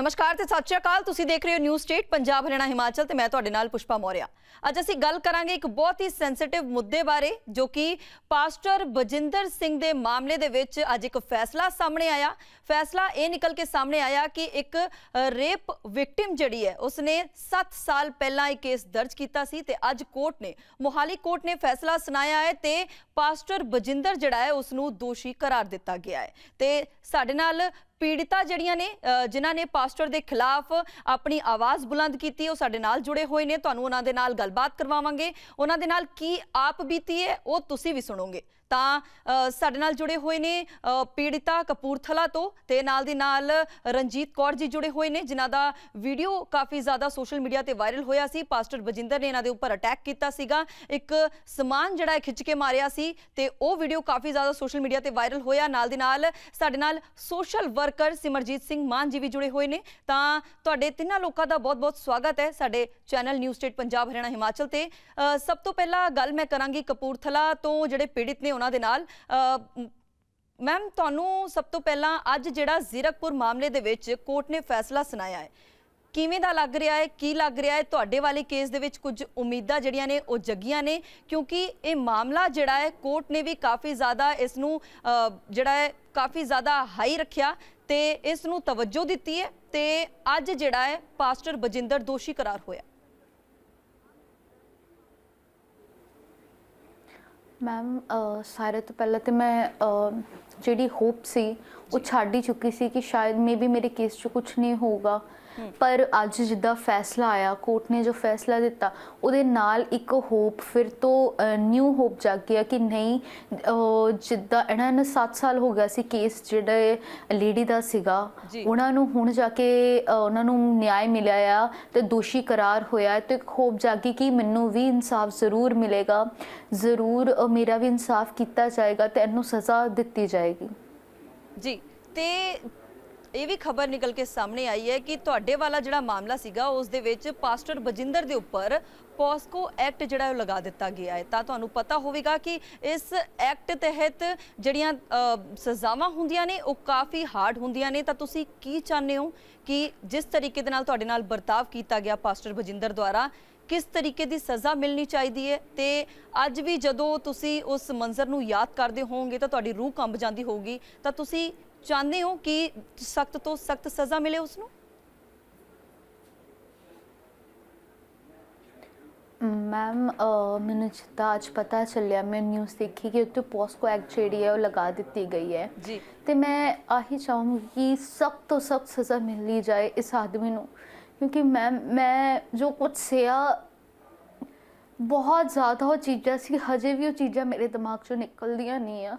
ਨਮਸਕਾਰ ਤੇ ਸਤਿ ਸ਼੍ਰੀ ਅਕਾਲ। ਤੁਸੀਂ ਦੇਖ ਰਹੇ ਹੋ ਨਿਊਜ਼ ਸਟੇਟ, ਪੰਜਾਬ, ਹਰਿਆਣਾ, ਹਿਮਾਚਲ ਤੇ ਮੈਂ ਤੁਹਾਡੇ ਨਾਲ ਪੁਸ਼ਪਾ ਮੌਰਿਆ। ਅੱਜ ਅਸੀਂ ਗੱਲ ਕਰਾਂਗੇ ਇੱਕ ਬਹੁਤ ਹੀ ਸੈਂਸਿਟਿਵ ਮੁੱਦੇ ਬਾਰੇ, ਜੋ ਕਿ ਪਾਸਟਰ ਬਜਿੰਦਰ ਸਿੰਘ ਦੇ ਮਾਮਲੇ ਦੇ ਵਿੱਚ ਅੱਜ ਇੱਕ ਫੈਸਲਾ ਸਾਹਮਣੇ ਆਇਆ। ਫੈਸਲਾ ਇਹ ਨਿਕਲ ਕੇ ਸਾਹਮਣੇ ਆਇਆ ਕਿ ਇੱਕ ਰੇਪ ਵਿਕਟਿਮ ਜਿਹੜੀ ਹੈ, ਉਸਨੇ 7 ਸਾਲ ਪਹਿਲਾਂ ਇਹ ਕੇਸ ਦਰਜ ਕੀਤਾ ਸੀ ਤੇ ਅੱਜ ਕੋਰਟ ਨੇ, ਮੋਹਾਲੀ ਕੋਰਟ ਨੇ ਫੈਸਲਾ ਸੁਣਾਇਆ ਹੈ ਤੇ ਪਾਸਟਰ ਬਜਿੰਦਰ ਜਿਹੜਾ ਹੈ ਉਸ ਨੂੰ ਦੋਸ਼ੀ ਕਰਾਰ ਦਿੱਤਾ ਗਿਆ ਹੈ। ਤੇ ਸਾਡੇ ਨਾਲ ਪੀੜਿਤਾ ਜਿਹੜੀਆਂ ਨੇ ਅ, ਜਿਨ੍ਹਾਂ ਨੇ ਪਾਸਟਰ ਦੇ ਖਿਲਾਫ ਆਪਣੀ ਆਵਾਜ਼ ਬੁਲੰਦ ਕੀਤੀ ਉਹ ਸਾਡੇ ਨਾਲ ਜੁੜੇ ਹੋਏ ਨੇ ਤੁਹਾਨੂੰ ਉਹਨਾਂ ਦੇ ਨਾਲ ਗੱਲਬਾਤ ਕਰਵਾਵਾਂਗੇ। ਉਹਨਾਂ ਦੇ ਨਾਲ ਕੀ ਆਪ ਬੀਤੀ ਹੈ ਉਹ ਤੁਸੀਂ ਵੀ ਸੁਣੋਗੇ। ਤਾਂ ਸਾਡੇ ਨਾਲ ਜੁੜੇ ਹੋਏ ਨੇ ਪੀੜਿਤਾ ਕਪੂਰਥਲਾ ਤੋਂ ਤੇ ਨਾਲ ਦੀ ਨਾਲ ਰਣਜੀਤ ਕੌਰ ਜੀ ਜੁੜੇ ਹੋਏ ਨੇ, ਜਿਨ੍ਹਾਂ ਦਾ ਵੀਡੀਓ ਕਾਫੀ ਜ਼ਿਆਦਾ ਸੋਸ਼ਲ ਮੀਡੀਆ ਤੇ ਵਾਇਰਲ ਹੋਇਆ ਸੀ। ਪਾਸਟਰ ਬਜਿੰਦਰ ਨੇ ਇਹਨਾਂ ਦੇ ਉੱਪਰ ਅਟੈਕ ਕੀਤਾ ਸੀਗਾ। ਇੱਕ ਸਮਾਨ ਜਿਹੜਾ ਖਿੱਚ ਕੇ ਮਾਰਿਆ ਸੀ ਤੇ ਉਹ ਵੀਡੀਓ ਕਾਫੀ ਜ਼ਿਆਦਾ ਸੋਸ਼ਲ ਮੀਡੀਆ ਤੇ ਵਾਇਰਲ ਹੋਇਆ। ਨਾਲ ਦੀ ਨਾਲ ਸਾਡੇ ਨਾਲ ਸੋਸ਼ਲ ਵਰਕਰ ਸਿਮਰਜੀਤ ਸਿੰਘ ਮਾਨ ਜੀ ਵੀ ਜੁੜੇ ਹੋਏ ਨੇ। ਤਾਂ ਤੁਹਾਡੇ ਤਿੰਨਾਂ ਲੋਕਾਂ ਦਾ ਬਹੁਤ-ਬਹੁਤ ਸਵਾਗਤ ਹੈ ਸਾਡੇ channel news state Punjab Haryana Himachal ਤੇ। ਸਭ ਤੋਂ ਪਹਿਲਾਂ ਗੱਲ ਮੈਂ ਕਰਾਂਗੀ ਕਪੂਰਥਲਾ ਤੋਂ ਜਿਹੜੇ ਪੀੜਿਤ ਨੇ ਉਹਨਾਂ ਦੇ ਨਾਲ। ਮੈਮ, ਤੁਹਾਨੂੰ ਸਭ ਤੋਂ ਪਹਿਲਾਂ ਅੱਜ ਜਿਹੜਾ ਜ਼ੀਰਕਪੁਰ ਮਾਮਲੇ ਦੇ ਵਿੱਚ ਕੋਰਟ ਨੇ ਫੈਸਲਾ ਸੁਣਾਇਆ ਹੈ, ਕਿਵੇਂ ਦਾ ਲੱਗ ਰਿਹਾ ਹੈ, ਕੀ ਲੱਗ ਰਿਹਾ ਹੈ? ਤੁਹਾਡੇ ਵਾਲੇ ਕੇਸ ਦੇ ਵਿੱਚ ਕੁਝ ਉਮੀਦਾਂ ਜਿਹੜੀਆਂ ਨੇ, ਉਹ ਜਗੀਆਂ ਨੇ, ਕਿਉਂਕਿ ਇਹ ਮਾਮਲਾ ਜਿਹੜਾ ਹੈ, ਕੋਰਟ ਨੇ ਵੀ ਕਾਫੀ ਜ਼ਿਆਦਾ ਇਸ ਨੂੰ ਜਿਹੜਾ ਹੈ, ਕਾਫੀ ਜ਼ਿਆਦਾ ਹਾਈ ਰੱਖਿਆ ਤੇ ਇਸ ਨੂੰ ਤਵੱਜੋ ਦਿੱਤੀ ਹੈ ਤੇ ਅੱਜ ਜਿਹੜਾ ਹੈ, ਪਾਸਟਰ ਬਜਿੰਦਰ ਦੋਸ਼ੀ ਕਰਾਰ ਹੋਇਆ। ਮੈਮ ਸਾਰੇ ਤੋਂ ਪਹਿਲਾਂ ਤੇ ਮੈਂ ਜਿਹੜੀ ਹੋਪ ਸੀ ਉਹ ਛੱਡ ਹੀ ਚੁੱਕੀ ਸੀ ਕਿ ਸ਼ਾਇਦ ਮੇਬੀ ਮੇਰੇ ਕੇਸ 'ਚ ਕੁਝ ਨਹੀਂ ਹੋਊਗਾ। ਪਰ ਅੱਜ ਜਿੱਦਾਂ ਫੈਸਲਾ ਆਇਆ ਕੋਰਟ ਨੇ ਜੋ ਫੈਸਲਾ ਦਿੱਤਾ ਉਹਦੇ ਨਾਲ ਇੱਕ ਹੋਪ ਫਿਰ ਤੋਂ ਨਿਊ ਹੋਪ ਜਾਗ ਗਿਆ ਕਿ ਨਹੀਂ ਜਿੱਦਾਂ ਇਹਨਾਂ ਨੇ 7 ਸਾਲ ਹੋ ਗਿਆ ਸੀ ਕੇਸ ਜਿਹੜੇ ਲੇਡੀ ਦਾ ਸੀਗਾ। ਉਹਨਾਂ ਨੂੰ ਹੁਣ ਜਾ ਕੇ ਉਹਨਾਂ ਨੂੰ ਨਿਆਂ ਮਿਲਿਆ ਆ ਤੇ ਦੋਸ਼ੀ ਕਰਾਰ ਹੋਇਆ ਹੈ ਤੇ ਇੱਕ ਹੋਪ ਜਾਗੀ ਕਿ ਮੈਨੂੰ ਵੀ ਇਨਸਾਫ ਜ਼ਰੂਰ ਮਿਲੇਗਾ ਜ਼ਰੂਰ ਮੇਰਾ ਵੀ ਇਨਸਾਫ ਕੀਤਾ ਜਾਏਗਾ ਤੇ ਇਹਨੂੰ ਸਜ਼ਾ ਦਿੱਤੀ ਜਾਏਗੀ ਜੀ ਤੇ ਇਹ ਵੀ ਖਬਰ ਨਿਕਲ ਕੇ ਸਾਹਮਣੇ ਆਈ ਹੈ ਕਿ ਤੁਹਾਡੇ ਵਾਲਾ ਜਿਹੜਾ ਮਾਮਲਾ ਸੀਗਾ, ਉਸ ਦੇ ਵਿੱਚ ਪਾਸਟਰ ਬਜਿੰਦਰ ਦੇ ਉੱਪਰ ਪੋਸਕੋ ਐਕਟ ਜਿਹੜਾ ਉਹ ਲਗਾ ਦਿੱਤਾ ਗਿਆ ਹੈ। ਤਾਂ ਤੁਹਾਨੂੰ ਪਤਾ ਹੋਵੇਗਾ ਕਿ ਇਸ ਐਕਟ ਤਹਿਤ ਜਿਹੜੀਆਂ ਸਜ਼ਾਵਾਂ ਹੁੰਦੀਆਂ ਨੇ, ਉਹ ਕਾਫੀ ਹਾਰਡ ਹੁੰਦੀਆਂ ਨੇ। ਤਾਂ ਤੁਸੀਂ ਕੀ ਚਾਹੁੰਦੇ ਹੋ ਕਿ ਜਿਸ ਤਰੀਕੇ ਦੇ ਨਾਲ ਤੁਹਾਡੇ ਨਾਲ ਵਰਤਾਵ ਕੀਤਾ ਗਿਆ ਪਾਸਟਰ ਬਜਿੰਦਰ ਦੁਆਰਾ, ਕਿਸ ਤਰੀਕੇ ਦੀ ਸਜ਼ਾ ਮਿਲਣੀ ਚਾਹੀਦੀ ਹੈ? ਤੇ ਅੱਜ ਵੀ ਜਦੋਂ ਤੁਸੀਂ ਉਸ ਮੰਜ਼ਰ ਨੂੰ ਯਾਦ ਕਰਦੇ ਹੋਵੋਗੇ ਤਾਂ ਤੁਹਾਡੀ ਰੂਹ ਕੰਬ ਜਾਂਦੀ ਹੋਊਗੀ। ਤਾਂ ਤੁਸੀਂ ਚਾਹੁੰਦੇ ਹੋ ਕਿ ਸਖਤ ਤੋਂ ਸਖਤ ਸਜ਼ਾ ਮਿਲੇ ਉਸ ਨੂੰ ਮੈਮ ਅ, ਮੈਨੂੰ ਜਿੱਦਾਂ ਅੱਜ ਪਤਾ ਚੱਲਿਆ ਮੈਂ ਨਿਊਜ਼ ਦੇਖੀ ਕਿ ਉੱਤੇ ਪੋਸਕੋ ਐਕਟ ਜਿਹੜੀ ਹੈ ਉਹ ਲਗਾ ਦਿੱਤੀ ਗਈ ਹੈ ਜੀ ਤੇ ਮੈਂ ਆਹੀ ਚਾਹੂੰਗੀ ਕਿ ਸਖਤ ਤੋਂ ਸਖਤ ਸਜ਼ਾ ਮਿਲਣੀ ਜਾਏ ਇਸ ਆਦਮੀ ਨੂੰ ਕਿਉਂਕਿ ਮੈਂ ਮੈਂ ਜੋ ਕੁਝ ਸਿਆ ਬਹੁਤ ਜ਼ਿਆਦਾ ਉਹ ਚੀਜ਼ਾਂ ਸੀ ਹਜੇ ਵੀ ਉਹ ਚੀਜ਼ਾਂ ਮੇਰੇ ਦਿਮਾਗ ਚੋਂ ਨਿਕਲਦੀਆਂ ਨਹੀਂ ਆ